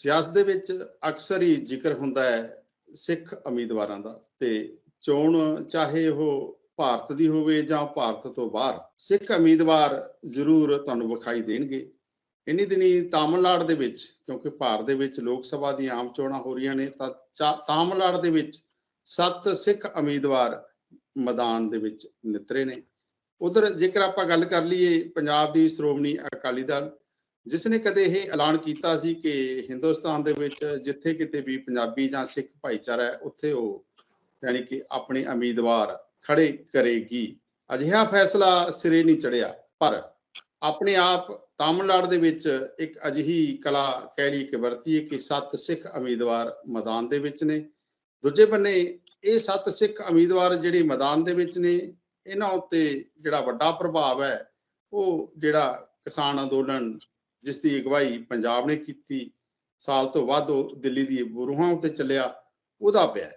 ਸਿਆਸਤ ਦੇ ਵਿੱਚ ਅਕਸਰ ਹੀ ਜ਼ਿਕਰ ਹੁੰਦਾ ਹੈ ਸਿੱਖ ਉਮੀਦਵਾਰਾਂ ਦਾ ਤੇ ਚੋਣ ਚਾਹੇ ਉਹ ਭਾਰਤ ਦੀ ਹੋਵੇ ਜਾਂ ਭਾਰਤ ਤੋਂ ਬਾਹਰ, ਸਿੱਖ ਉਮੀਦਵਾਰ ਜ਼ਰੂਰ ਤੁਹਾਨੂੰ ਵਿਖਾਈ ਦੇਣਗੇ। ਇੰਨੀ ਦਿਨੀ ਤਾਮਿਲਨਾਡੂ ਦੇ ਵਿੱਚ, ਕਿਉਂਕਿ ਭਾਰਤ ਦੇ ਵਿੱਚ ਲੋਕ ਸਭਾ ਦੀਆਂ ਆਮ ਚੋਣਾਂ ਹੋ ਰਹੀਆਂ ਨੇ, ਤਾਂ ਚਾ- ਤਾਮਿਲਨਾਡੂ ਦੇ ਵਿੱਚ ਸੱਤ ਸਿੱਖ ਉਮੀਦਵਾਰ ਮੈਦਾਨ ਦੇ ਵਿੱਚ ਨਿਤਰੇ ਨੇ। ਉਧਰ ਜੇਕਰ ਆਪਾਂ ਗੱਲ ਕਰ ਲਈਏ ਪੰਜਾਬ ਦੀ ਸ਼੍ਰੋਮਣੀ ਅਕਾਲੀ ਦਲ ਜਿਸ ਨੇ ਕਦੇ ਇਹ ਐਲਾਨ ਕੀਤਾ ਸੀ ਕਿ ਹਿੰਦੁਸਤਾਨ ਦੇ ਵਿੱਚ ਜਿੱਥੇ ਕਿਤੇ ਵੀ ਪੰਜਾਬੀ ਜਾਂ ਸਿੱਖ ਭਾਈਚਾਰਾ ਹੈ, ਉੱਥੇ ਉਹ ਯਾਨੀ ਕਿ ਆਪਣੇ ਉਮੀਦਵਾਰ ਖੜੇ ਕਰੇਗੀ। ਅਜਿਹਾ ਫੈਸਲਾ ਸਿਰੇ ਨਹੀਂ ਚੜਿਆ ਪਰ ਆਪਣੇ ਆਪ ਤਾਮਿਲਨਾਡੂ ਦੇ ਵਿੱਚ ਇੱਕ ਅਜਿਹੀ ਕਲਾ ਕਹਿ ਲਈ ਕਿ ਵਰਤੀ ਹੈ ਕਿ ਸੱਤ ਸਿੱਖ ਉਮੀਦਵਾਰ ਮੈਦਾਨ ਦੇ ਵਿੱਚ ਨੇ। ਦੂਜੇ ਬੰਨੇ ਇਹ ਸੱਤ ਸਿੱਖ ਉਮੀਦਵਾਰ ਜਿਹੜੇ ਮੈਦਾਨ ਦੇ ਵਿੱਚ ਨੇ, ਇਹਨਾਂ ਉੱਤੇ ਜਿਹੜਾ ਵੱਡਾ ਪ੍ਰਭਾਵ ਹੈ, ਉਹ ਜਿਹੜਾ ਕਿਸਾਨ ਅੰਦੋਲਨ ਜਿਸ ਦੀ ਅਗਵਾਈ ਪੰਜਾਬ ਨੇ ਕੀਤੀ ਸਾਲ ਤੋਂ ਵੱਧ ਉਹ ਦਿੱਲੀ ਦੀ ਬੁਰੂਹਾਂ ਉੱਤੇ ਚੱਲਿਆ ਉਹਦਾ ਪਿਆ।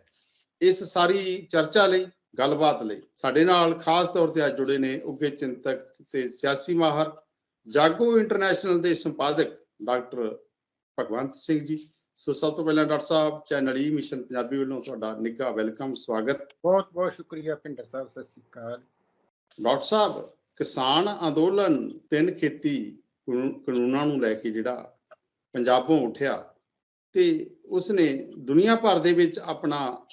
ਇਸ ਸਾਰੀ ਚਰਚਾ ਲਈ ਗੱਲਬਾਤ ਲਈ ਸਾਡੇ ਨਾਲ ਖਾਸ ਤੌਰ ਤੇ ਅੱਜ ਜੁੜੇ ਨੇ ਉੱਗੇ ਚਿੰਤਕ ਤੇ ਸਿਆਸੀ ਮਾਹਰ ਜਾਗੋ ਇੰਟਰਨੈਸ਼ਨਲ ਦੇ ਸੰਪਾਦਕ ਡਾਕਟਰ ਭਗਵੰਤ ਸਿੰਘ ਜੀ। ਸੋ ਸਭ ਤੋਂ ਪਹਿਲਾਂ doctor sahib channel E mission Punjabi ਵੱਲੋਂ ਤੁਹਾਡਾ ਨਿੱਘਾ ਵੈਲਕਮ ਸਵਾਗਤ। ਬਹੁਤ ਬਹੁਤ ਸ਼ੁਕਰੀਆ ਪਿੰਡਰ ਸਾਹਿਬ ਸਤਿ ਸ੍ਰੀ ਅਕਾਲ। ਡਾਕਟਰ ਸਾਹਿਬ ਕਿਸਾਨ ਅੰਦੋਲਨ ਤਿੰਨ ਖੇਤੀ ਕਾਨੂੰਨ- ਕਾਨੂੰਨਾਂ ਨੂੰ ਲੈ ਕੇ ਜਿਹੜਾ ਪੰਜਾਬੋਂ ਉੱਠਿਆ ਤੇ ਉਸਨੇ ਦੁਨੀਆ ਭਰ ਦੇ ਵਿੱਚ ਆਪਣਾ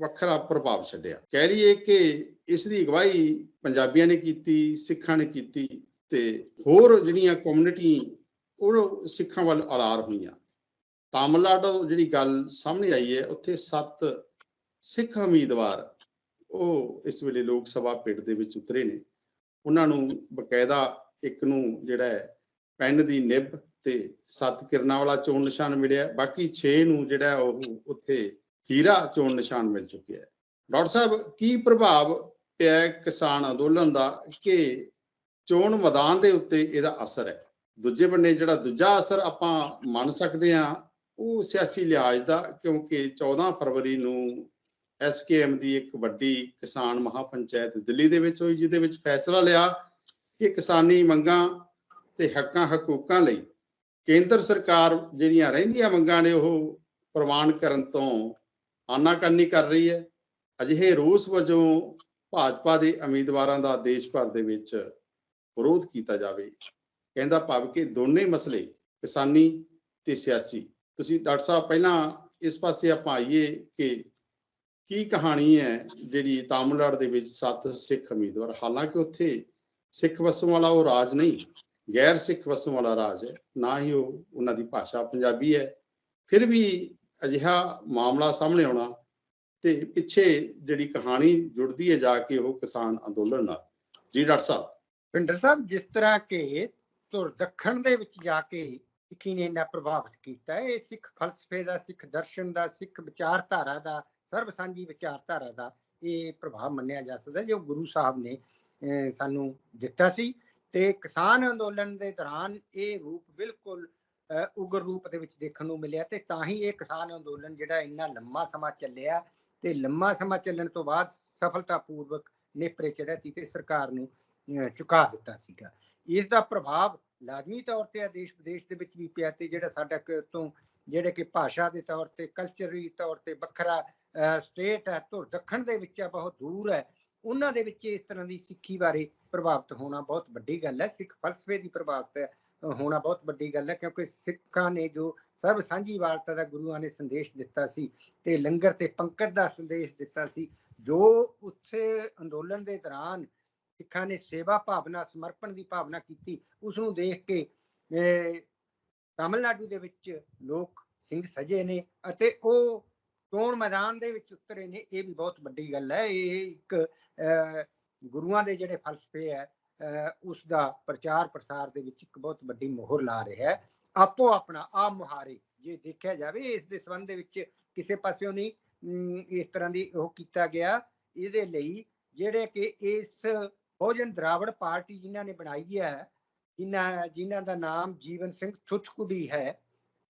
ਵੱਖਰਾ ਪ੍ਰਭਾਵ ਛੱਡਿਆ। ਕਹਿ ਲਈਏ ਕਿ ਇਸ ਦੀ ਅਗਵਾਈ ਪੰਜਾਬੀਆਂ ਨੇ ਕੀਤੀ, ਸਿੱਖਾਂ ਨੇ ਕੀਤੀ ਤੇ ਹੋਰ ਜਿਹੜੀਆਂ ਕਮਿਊਨਿਟੀ ਉਹ ਸਿੱਖਾਂ ਵੱਲ ਅਲਾਰ ਹੋਈਆਂ। ਤਾਮਿਲਨਾਡੂ ਜਿਹੜੀ ਗੱਲ ਸਾਹਮਣੇ ਆਈ ਹੈ, ਉੱਥੇ ਸੱਤ ਸਿੱਖ ਉਮੀਦਵਾਰ ਉਹ ਇਸ ਵੇਲੇ ਲੋਕ ਸਭਾ ਪਿੰਡ ਦੇ ਵਿੱਚ ਉਤਰੇ ਨੇ। ਉਹਨਾਂ ਨੂੰ ਬਕਾਇਦਾ ਇੱਕ ਨੂੰ ਜਿਹੜਾ ਹੈ ਪਿੰਡ ਦੀ ਨਿਬ ਤੇ ਸੱਤ ਕਿਰਨਾਂ ਵਾਲਾ ਚੋਣ ਨਿਸ਼ਾਨ ਮਿਲਿਆ। ਬਾਕੀ 6 ਨੂੰ ਜਿਹੜਾ ਉਹ ਉੱਥੇ ਹੀਰਾ ਚੋਣ ਨਿਸ਼ਾਨ ਮਿਲ ਚੁੱਕਿਆ ਹੈ। ਡਾਕਟਰ ਸਾਹਿਬ, ਕੀ ਪ੍ਰਭਾਵ ਪਿਆ ਕਿਸਾਨ ਅੰਦੋਲਨ ਦਾ ਕਿ ਚੋਣ ਮੈਦਾਨ ਦੇ ਉੱਤੇ ਇਹਦਾ ਅਸਰ ਹੈ? ਦੂਜੇ ਬੰਨੇ ਜਿਹੜਾ ਦੂਜਾ ਅਸਰ ਆਪਾਂ ਮੰਨ ਸਕਦੇ ਹਾਂ, ਉਹ ਸਿਆਸੀ ਲਿਹਾਜ਼ ਦਾ, ਕਿਉਂਕਿ 14 ਫਰਵਰੀ ਨੂੰ ਐਸਕੇਐਮ ਦੀ ਇੱਕ ਵੱਡੀ ਕਿਸਾਨ ਮਹਾਪੰਚਾਇਤ ਦਿੱਲੀ ਦੇ ਵਿੱਚ ਹੋਈ, ਜਿਹਦੇ ਵਿੱਚ ਫੈਸਲਾ ਲਿਆ ਕਿ ਕਿਸਾਨੀ ਮੰਗਾਂ ਤੇ ਹੱਕਾਂ ਹਕੂਕਾਂ ਲਈ ਕੇਂਦਰ ਸਰਕਾਰ ਜਿਹੜੀਆਂ ਰਹਿੰਦੀਆਂ ਮੰਗਾਂ ਨੇ ਉਹ ਪ੍ਰਵਾਨ ਕਰਨ ਤੋਂ ਆਨਾਕਾਨੀ ਕਰ ਰਹੀ ਹੈ। ਅਜਿਹੇ ਰੋਸ ਵਜੋਂ ਭਾਜਪਾ ਦੇ ਉਮੀਦਵਾਰਾਂ ਦਾ ਦੇਸ਼ ਭਰ ਦੇ ਵਿੱਚ ਵਿਰੋਧ ਕੀਤਾ ਜਾਵੇ। ਕਹਿੰਦਾ ਭਾਵ ਕਿ ਦੋਨੇ ਮਸਲੇ ਕਿਸਾਨੀ ਤੇ ਸਿਆਸੀ। ਤੁਸੀਂ ਡਾਕਟਰ ਸਾਹਿਬ, ਪਹਿਲਾਂ ਇਸ ਪਾਸੇ ਆਪਾਂ ਆਈਏ ਕਿ ਕੀ ਕਹਾਣੀ ਹੈ ਜਿਹੜੀ ਤਾਮਿਲਨਾਡੂ ਦੇ ਵਿੱਚ ਸੱਤ ਸਿੱਖ ਉਮੀਦਵਾਰ? ਹਾਲਾਂਕਿ ਉੱਥੇ ਸਿੱਖ ਵਸੋਂ ਵਾਲਾ ਉਹ ਰਾਜ ਨਹੀਂ ਗੈਰ ਸਿੱਖ ਵਸੋਂ ਵਾਲਾ ਰਾਜ ਹੈ ਨਾ ਹੀ ਉਹ ਉਹਨਾਂ ਦੀ ਭਾਸ਼ਾ ਪੰਜਾਬੀ ਹੈ। ਫਿਰ ਵੀ ਅਜਿਹਾ ਮਾਮਲਾ ਸਾਹਮਣੇ ਆਉਣਾ ਤੇ ਪਿੱਛੇ ਜਿਹੜੀ ਕਹਾਣੀ ਜੁੜਦੀ ਹੈ ਜਾ ਕੇ ਉਹ ਕਿਸਾਨ ਅੰਦੋਲਨ ਨਾਲ। ਜੀ ਡਾਕਟਰ ਸਾਹਿਬ। ਪਿੰਡਰ ਸਾਹਿਬ ਜਿਸ ਤਰ੍ਹਾਂ ਕਿ ਧੁਰ ਦੱਖਣ ਦੇ ਵਿੱਚ ਜਾ ਕੇ ਸਿੱਖੀ ਨੇ ਇੰਨਾ ਪ੍ਰਭਾਵਿਤ ਕੀਤਾ ਇਹ ਸਿੱਖ ਫਲਸਫੇ ਦਾ ਸਿੱਖ ਦਰਸ਼ਨ ਦਾ ਸਿੱਖ ਵਿਚਾਰਧਾਰਾ ਦਾ ਸਰਬ ਸਾਂਝੀ ਵਿਚਾਰਧਾਰਾ ਦਾ ਇਹ ਪ੍ਰਭਾਵ ਮੰਨਿਆ ਜਾ ਸਕਦਾ ਜੋ ਗੁਰੂ ਸਾਹਿਬ ਨੇ ਅਹ, ਸਾਨੂੰ ਦਿੱਤਾ ਸੀ। ਤੇ ਕਿਸਾਨ ਅੰਦੋਲਨ ਦੇ ਦੌਰਾਨ ਇਹ ਰੂਪ ਬਿਲਕੁਲ ਉਗਰ ਰੂਪ ਦੇ ਵਿੱਚ ਦੇਖਣ ਨੂੰ ਮਿਲਿਆ ਤੇ ਤਾਂ ਹੀ ਇਹ ਕਿਸਾਨ ਅੰਦੋਲਨ ਜਿਹੜਾ ਇੰਨਾ ਲੰਮਾ ਸਮਾਂ ਚੱਲਿਆ ਤੇ ਲੰਮਾ ਸਮਾਂ ਚੱਲਣ ਤੋਂ ਬਾਅਦ ਸਫਲਤਾਪੂਰਵਕ ਨੇਪਰੇ ਚੜ੍ਹਿਆ ਸੀ ਤੇ ਸਰਕਾਰ ਨੂੰ ਚੁਕਾ ਦਿੱਤਾ ਸੀਗਾ। ਇਸ ਦਾ ਪ੍ਰਭਾਵ ਲਾਜ਼ਮੀ ਤੌਰ ਤੇ ਆ ਦੇਸ਼ ਵਿਦੇਸ਼ ਦੇ ਵਿੱਚ ਵੀ ਪਿਆ ਤੇ ਜਿਹੜਾ ਸਾਡਾ ਤੋਂ ਜਿਹੜੇ ਕਿ ਭਾਸ਼ਾ ਦੇ ਤੌਰ ਤੇ ਕਲਚਰੀ ਤੌਰ ਤੇ ਵੱਖਰਾ ਸਟੇਟ ਹੈ, ਧੁਰ ਦੱਖਣ ਦੇ ਵਿੱਚ ਹੈ ਬਹੁਤ ਦੂਰ ਹੈ। ਉਹਨਾਂ ਦੇ ਵਿੱਚ ਇਸ ਤਰ੍ਹਾਂ ਦੀ ਸਿੱਖੀ ਬਾਰੇ ਪ੍ਰਭਾਵਿਤ ਹੋਣਾ ਬਹੁਤ ਵੱਡੀ ਗੱਲ ਹੈ। ਸਿੱਖ ਫਲਸਫੇ ਦੀ ਪ੍ਰਭਾਵਿਤ ਹੋਣਾ ਬਹੁਤ ਵੱਡੀ ਗੱਲ ਹੈ ਕਿਉਂਕਿ ਸਿੱਖਾਂ ਨੇ ਜੋ ਸਰਬ ਸਾਂਝੀ ਵਾਰਤਾ ਦਾ ਗੁਰੂਆਂ ਨੇ ਸੰਦੇਸ਼ ਦਿੱਤਾ ਸੀ ਤੇ ਲੰਗਰ ਤੇ ਪੰਕਤ ਦਾ ਸੰਦੇਸ਼ ਦਿੱਤਾ ਸੀ ਜੋ ਉੱਥੇ ਅੰਦੋਲਨ ਦੇ ਦੌਰਾਨ ਸਿੱਖਾਂ ਨੇ ਸੇਵਾ ਭਾਵਨਾ ਸਮਰਪਣ ਦੀ ਭਾਵਨਾ ਕੀਤੀ ਉਸ ਨੂੰ ਦੇਖ ਕੇ ਅਹ, ਤਾਮਿਲਨਾਡੂ ਦੇ ਵਿੱਚ ਲੋਕ ਸਿੰਘ ਸਜੇ ਨੇ ਅਤੇ ਉਹ ਚੋਣ ਮੈਦਾਨ ਦੇ ਵਿੱਚ ਉਤਰੇ ਨੇ ਇਹ ਵੀ ਬਹੁਤ ਵੱਡੀ ਗੱਲ ਹੈ ਇਹ ਇੱਕ ਗੁਰੂਆਂ ਦੇ ਜਿਹੜੇ ਫਲਸਫੇ ਹੈ ਉਸ ਦਾ ਪ੍ਰਚਾਰ ਪ੍ਰਸਾਰ ਦੇ ਵਿੱਚ ਇੱਕ ਬਹੁਤ ਵੱਡੀ ਮੋਹਰ ਲਾ ਰਿਹਾ ਹੈ। ਆਪੋ ਆਪਣਾ ਆ ਮੁਹਾਰੇ ਜੇ ਦੇਖਿਆ ਜਾਵੇ ਇਸ ਦੇ ਸੰਬੰਧ ਦੇ ਵਿੱਚ ਕਿਸੇ ਪਾਸਿਓਂ ਨਹੀਂ ਇਸ ਤਰ੍ਹਾਂ ਦੀ ਉਹ ਕੀਤਾ ਗਿਆ। ਇਹਦੇ ਲਈ ਜਿਹੜੇ ਕਿ ਇਸ ਬਹੁਜਨ ਦਰਾਵੜ ਪਾਰਟੀ ਜਿਨ੍ਹਾਂ ਨੇ ਬਣਾਈ ਹੈ ਜਿਨ੍ਹਾਂ ਜਿਨ੍ਹਾਂ ਦਾ ਨਾਮ ਜੀਵਨ ਸਿੰਘ ਥੁੱਥਕੁਡੀ ਹੈ।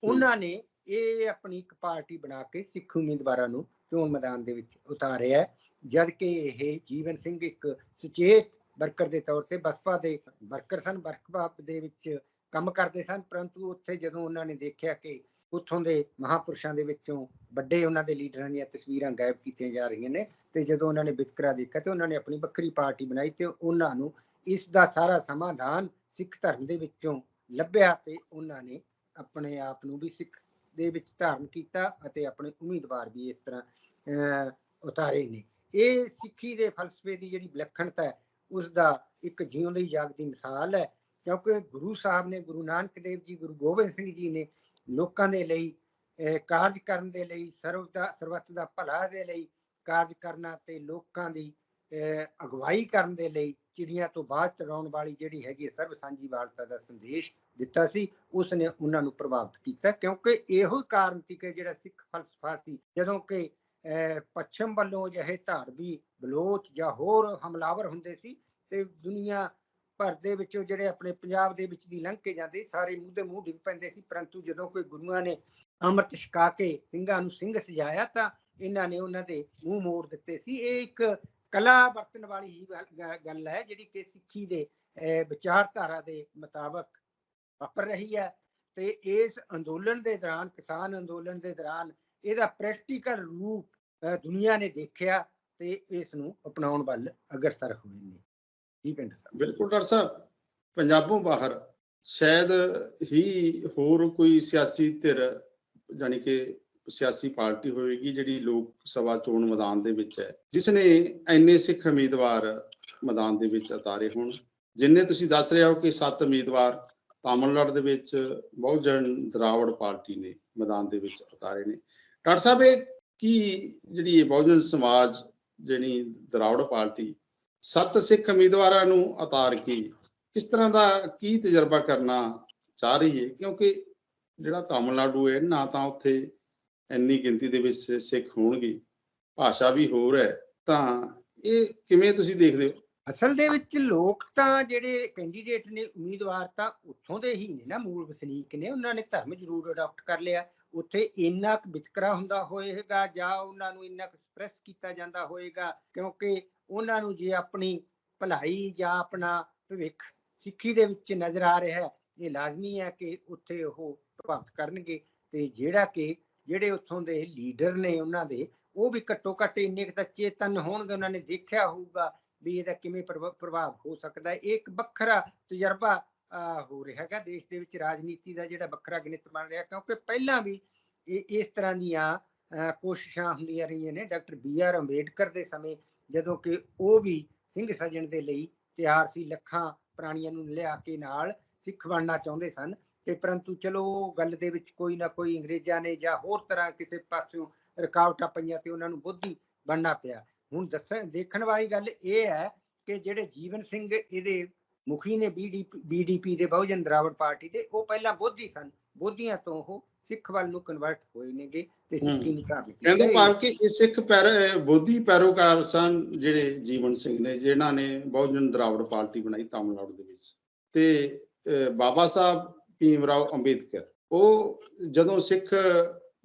ਉਹਨਾਂ ਨੇ ਇਹ ਆਪਣੀ ਇੱਕ ਪਾਰਟੀ ਬਣਾ ਕੇ ਸਿੱਖ ਉਮੀਦਵਾਰਾਂ ਨੂੰ ਚੋਣ ਮੈਦਾਨ ਦੇ ਵਿੱਚ ਉਤਾਰਿਆ ਹੈ। ਜਦ ਕਿ ਇਹ ਜੀਵਨ ਸਿੰਘ ਇੱਕ ਸੁਚੇਤ ਵਰਕਰ ਦੇ ਤੌਰ ਤੇ ਬਸਪਾ ਦੇ ਵਰਕਰ ਸਨ, ਵਰਕਪਾ ਦੇ ਵਿੱਚ ਕੰਮ ਕਰਦੇ ਸਨ, ਪਰੰਤੂ ਉੱਥੇ ਜਦੋਂ ਉਹਨਾਂ ਨੇ ਦੇਖਿਆ ਕਿ ਉੱਥੋਂ ਦੇ ਮਹਾਪੁਰਸ਼ਾਂ ਦੇ ਵਿੱਚੋਂ ਵੱਡੇ ਉਹਨਾਂ ਦੇ ਲੀਡਰਾਂ ਦੀਆਂ ਤਸਵੀਰਾਂ ਗਾਇਬ ਕੀਤੀਆਂ ਜਾ ਰਹੀਆਂ ਨੇ ਤੇ ਜਦੋਂ ਉਹਨਾਂ ਨੇ ਵਿਤਕਰਾ ਦੇਖਿਆ ਤੇ ਉਹਨਾਂ ਨੇ ਆਪਣੀ ਵੱਖਰੀ ਪਾਰਟੀ ਬਣਾਈ ਤੇ ਉਹਨਾਂ ਨੂੰ ਇਸ ਦਾ ਸਾਰਾ ਸਮਾਧਾਨ ਸਿੱਖ ਧਰਮ ਦੇ ਵਿੱਚੋਂ ਲੱਭਿਆ ਤੇ ਉਹਨਾਂ ਨੇ ਆਪਣੇ ਆਪ ਨੂੰ ਵੀ ਸਿੱਖ ਦੇ ਵਿੱਚ ਧਾਰਨ ਕੀਤਾ ਅਤੇ ਆਪਣੇ ਉਮੀਦਵਾਰ ਵੀ ਇਸ ਤਰ੍ਹਾਂ ਉਤਾਰੇ ਨੇ। ਇਹ ਸਿੱਖੀ ਦੇ ਫਲਸਫੇ ਦੀ ਜਿਹੜੀ ਵਿਲੱਖਣਤਾ ਹੈ ਉਸ ਦਾ ਇੱਕ ਜਿਉਂਦੀ ਜਾਗਦੀ ਮਿਸਾਲ ਹੈ, ਕਿਉਂਕਿ ਗੁਰੂ ਸਾਹਿਬ ਨੇ, ਗੁਰੂ ਨਾਨਕ ਦੇਵ ਜੀ, ਗੁਰੂ ਗੋਬਿੰਦ ਸਿੰਘ ਜੀ ਨੇ ਲੋਕਾਂ ਦੇ ਲਈ ਕਾਰਜ ਕਰਨ ਦੇ ਲਈ, ਸਰਵ ਦਾ ਸਰਵਤ ਦਾ ਭਲਾ ਦੇ ਲਈ ਕਾਰਜ ਕਰਨਾ ਤੇ ਲੋਕਾਂ ਦੀ ਅਗਵਾਈ ਕਰਨ ਦੇ ਲਈ ਚਿੜੀਆਂ ਤੋਂ ਬਾਅਦ ਚੜਾਉਣ ਵਾਲੀ ਜਿਹੜੀ ਹੈਗੀ ਹੈ ਸਰਬ ਸਾਂਝੀਵਾਲਤਾ ਦਾ ਸੰਦੇਸ਼ ਦਿੱਤਾ ਸੀ ਉਸ ਨੇ ਉਹਨਾਂ ਨੂੰ ਪ੍ਰਭਾਵਿਤ ਕੀਤਾ ਕਿਉਂਕਿ ਇਹੋ ਹੀ ਕਾਰਨ ਸੀ ਕਿ ਜਿਹੜਾ ਸਿੱਖ ਫਲਸਫਾ ਸੀ ਜਦੋਂ ਕਿ ਅਹ, ਪੱਛਮ ਵੱਲੋਂ ਜਿਹੇ ਧਾਰਵੀ ਬਲੋਚ ਜਾਂ ਹੋਰ ਹਮਲਾਵਰ ਹੁੰਦੇ ਸੀ ਤੇ ਦੁਨੀਆ ਭਰ ਦੇ ਵਿੱਚੋਂ ਜਿਹੜੇ ਆਪਣੇ ਪੰਜਾਬ ਦੇ ਵਿੱਚ ਦੀ ਲੰਘ ਕੇ ਜਾਂਦੇ ਸਾਰੇ ਮੂੰਹ ਦੇ ਮੂੰਹ ਡਿੱਗ ਪੈਂਦੇ ਸੀ ਪਰੰਤੂ ਜਦੋਂ ਕੋਈ ਗੁਰੂਆਂ ਨੇ ਅੰਮ੍ਰਿਤ ਛਕਾ ਕੇ ਸਿੰਘਾਂ ਨੂੰ ਸਿੰਘ ਸਜਾਇਆ ਤਾਂ ਇਹਨਾਂ ਨੇ ਉਹਨਾਂ ਦੇ ਮੂੰਹ ਮੋੜ ਦਿੱਤੇ ਸੀ। ਇਹ ਇੱਕ ਕਲਾ ਵਰਤਣ ਵਾਲੀ ਹੀ ਗੱਲ- ਗੱਲ ਹੈ ਜਿਹੜੀ ਕਿ ਸਿੱਖੀ ਦੇ ਅਹ, ਵਿਚਾਰਧਾਰਾ ਦੇ ਮੁਤਾਬਕ ਵਾਪਰ ਰਹੀ ਹੈ ਤੇ ਇਸ ਅੰਦੋਲਨ ਦੇ ਦੌਰਾਨ, ਕਿਸਾਨ ਅੰਦੋਲਨ ਦੇ ਦੌਰਾਨ ਇਹਦਾ ਪ੍ਰੈਕਟੀਕਲ ਰੂਪ ਦੁਨੀਆ ਨੇ ਦੇਖਿਆ ਤੇ ਇਸ ਨੂੰ ਅਪਣਾਉਣ ਵੱਲ ਅਗਰਸਰ ਹੋਏ ਨੇ। ਜੀ ਪਿੰਡ ਸਾਹਿਬ। ਬਿਲਕੁਲ ਡਾਕਟਰ ਸਾਹਿਬ, ਪੰਜਾਬੋਂ ਬਾਹਰ ਸ਼ਾਇਦ ਹੀ ਹੋਰ ਕੋਈ ਸਿਆਸੀ ਧਿਰ, ਜਾਣੀ ਕਿ ਸਿਆਸੀ ਪਾਰਟੀ ਹੋਵੇਗੀ ਜਿਹੜੀ ਲੋਕ ਸਭਾ ਚੋਣ ਮੈਦਾਨ ਦੇ ਵਿੱਚ ਹੈ ਜਿਸ ਨੇ ਐਨੇ ਸਿੱਖ ਉਮੀਦਵਾਰ ਮੈਦਾਨ ਦੇ ਵਿੱਚ ਉਤਾਰੇ ਹੋਣ, ਜਿੰਨੇ ਤੁਸੀਂ ਦੱਸ ਰਹੇ ਹੋ ਕਿ ਸੱਤ ਉਮੀਦਵਾਰ ਤਾਮਿਲਨਾਡੂ ਦੇ ਵਿੱਚ ਬਹੁਜਨ ਦਰਾਵੜ ਪਾਰਟੀ ਨੇ ਮੈਦਾਨ ਦੇ ਵਿੱਚ ਉਤਾਰੇ ਨੇ। ਡਾਕਟਰ ਸਾਹਿਬ, ਇਹ ਕੀ ਜਿਹੜੀ ਬਹੁਜਨ ਸਮਾਜ ਜਿਹੜੀ ਦਰਾਵੜ ਪਾਰਟੀ ਸੱਤ ਸਿੱਖ ਉਮੀਦਵਾਰਾਂ ਨੂੰ ਉਤਾਰ ਕੇ ਕਿਸ ਤਰ੍ਹਾਂ ਦਾ ਕੀ ਤਜਰਬਾ ਕਰਨਾ ਚਾਹ ਰਹੀ ਹੈ? ਕਿਉਂਕਿ ਜਿਹੜਾ ਤਾਮਿਲਨਾਡੂ ਹੈ, ਨਾ ਤਾਂ ਉੱਥੇ ਇੰਨੀ ਗਿਣਤੀ ਦੇ ਵਿੱਚ ਸਿੱਖ ਹੋਣਗੇ, ਭਾਸ਼ਾ ਵੀ ਹੋਰ ਹੈ। ਤਾਂ ਇਹ ਕਿਵੇਂ ਤੁਸੀਂ ਦੇਖਦੇ ਹੋ? ਅਸਲ ਦੇ ਵਿੱਚ ਲੋਕ ਤਾਂ ਜਿਹੜੇ ਕੈਂਡੀਡੇਟ ਨੇ ਉਮੀਦਵਾਰ ਤਾਂ ਉੱਥੋਂ ਦੇ ਹੀ ਨੇ ਨਾ, ਮੂਲ ਵਸਨੀਕ ਨੇ, ਉਹਨਾਂ ਨੇ ਧਰਮ ਜ਼ਰੂਰ ਅਡਾਪਟ ਕਰ ਲਿਆ। ਉੱਥੇ ਇੰਨਾ ਕੁ ਵਿਤਕਰਾ ਹੁੰਦਾ ਹੋਏਗਾ ਜਾਂ ਉਹਨਾਂ ਨੂੰ ਇੰਨਾ ਕੁ ਐਕਸਪ੍ਰੈਸ ਕੀਤਾ ਜਾਂਦਾ ਹੋਏਗਾ, ਕਿਉਂਕਿ ਉਹਨਾਂ ਨੂੰ ਜੇ ਆਪਣੀ ਭਲਾਈ ਜਾਂ ਆਪਣਾ ਭਵਿੱਖ ਸਿੱਖੀ ਦੇ ਵਿੱਚ ਨਜ਼ਰ ਆ ਰਿਹਾ ਹੈ, ਇਹ ਲਾਜ਼ਮੀ ਹੈ ਕਿ ਉੱਥੇ ਉਹ ਪ੍ਰਭਾਵਿਤ ਕਰਨਗੇ ਤੇ ਜਿਹੜਾ ਕਿ ਜਿਹੜੇ ਉੱਥੋਂ ਦੇ ਲੀਡਰ ਨੇ ਉਹਨਾਂ ਦੇ, ਉਹ ਵੀ ਘੱਟੋ ਘੱਟ ਇੰਨੇ ਕੁ ਤਾਂ ਚੇਤਨ ਹੋਣਗੇ ਉਹਨਾਂ ਨੇ ਦੇਖਿਆ ਹੋਊਗਾ ਵੀ ਇਹਦਾ ਕਿਵੇਂ ਪ੍ਰਭ- ਪ੍ਰਭਾਵ ਹੋ ਸਕਦਾ ਹੈ। ਇਹ ਇੱਕ ਵੱਖਰਾ ਤਜਰਬਾ ਹੋ ਰਿਹਾ ਹੈਗਾ ਦੇਸ਼ ਦੇ ਵਿੱਚ ਰਾਜਨੀਤੀ ਦਾ ਜਿਹੜਾ ਵੱਖਰਾ ਗਣਿਤ ਬਣ ਰਿਹਾ, ਕਿਉਂਕਿ ਪਹਿਲਾਂ ਵੀ ਇਹ, ਇਸ ਤਰ੍ਹਾਂ ਦੀਆਂ ਕੋਸ਼ਿਸ਼ਾਂ ਹੁੰਦੀਆਂ ਰਹੀਆਂ ਨੇ ਡਾਕਟਰ ਬੀ ਆਰ ਅੰਬੇਡਕਰ ਦੇ ਸਮੇਂ, ਜਦੋਂ ਕਿ ਉਹ ਵੀ ਸਿੰਘ ਸੱਜਣ ਦੇ ਲਈ ਤਿਆਰ ਸੀ, ਲੱਖਾਂ ਪ੍ਰਾਣੀਆਂ ਨੂੰ ਲਿਆ ਕੇ ਨਾਲ ਸਿੱਖ ਬਣਨਾ ਚਾਹੁੰਦੇ ਸਨ। ਤੇ ਪਰੰਤੂ ਚਲੋ ਉਹ ਗੱਲ ਦੇ ਵਿੱਚ ਕੋਈ ਨਾ ਕੋਈ ਅੰਗਰੇਜ਼ਾਂ ਨੇ ਜਾਂ ਹੋਰ ਤਰ੍ਹਾਂ ਕਿਸੇ ਪਾਸਿਓਂ ਰੁਕਾਵਟਾਂ ਪਈਆਂ ਤੇ ਉਹਨਾਂ ਨੂੰ ਬੁੱਧੀ ਬਣਨਾ ਪਿਆ। ਹੁਣ ਦੱਸਣ ਦੇਖਣ ਵਾਲੀ ਗੱਲ ਇਹ ਹੈ ਕਿ ਜਿਹੜੇ ਜੀਵਨ ਸਿੰਘ ਇਹਦੇ ਮੁਖੀ ਨੇ ਬੀਡੀਪੀ ਬੀਡੀਪੀ ਦੇ ਬਹੁਜਨ ਦਰਾਵੜ ਪਾਰਟੀ ਦੇ ਉਹ ਪਹਿਲਾਂ ਬੋਧੀ ਸਨ। ਬੋਧੀਆਂ ਤੋਂ ਉਹ ਸਿੱਖ ਵੱਲ ਨੂੰ ਕਨਵਰਟ ਹੋਏ ਨੇਗੇ ਤੇ ਸਿੱਖੀ ਨੂੰ ਧਾਰਨ ਕੀਤਾ ਕਹਿੰਦੇ ਭਾਵ ਕਿ ਇਹ ਸਿੱਖ ਪੈਰ ਬੋਧੀ ਪੈਰੋਕਾਰ ਸਨ ਜਿਹੜੇ ਜੀਵਨ ਸਿੰਘ ਨੇ ਜਿਨ੍ਹਾਂ ਨੇ ਬਹੁਜਨ ਦਰਾਵੜ ਪਾਰਟੀ ਬਣਾਈ ਤਾਮਿਲਨਾਡੂ ਦੇ ਵਿੱਚ। ਤੇ ਬਾਬਾ ਸਾਹਿਬ ਭੀਮ ਰਾਓ ਅੰਬੇਦਕਰ ਉਹ ਜਦੋਂ ਸਿੱਖ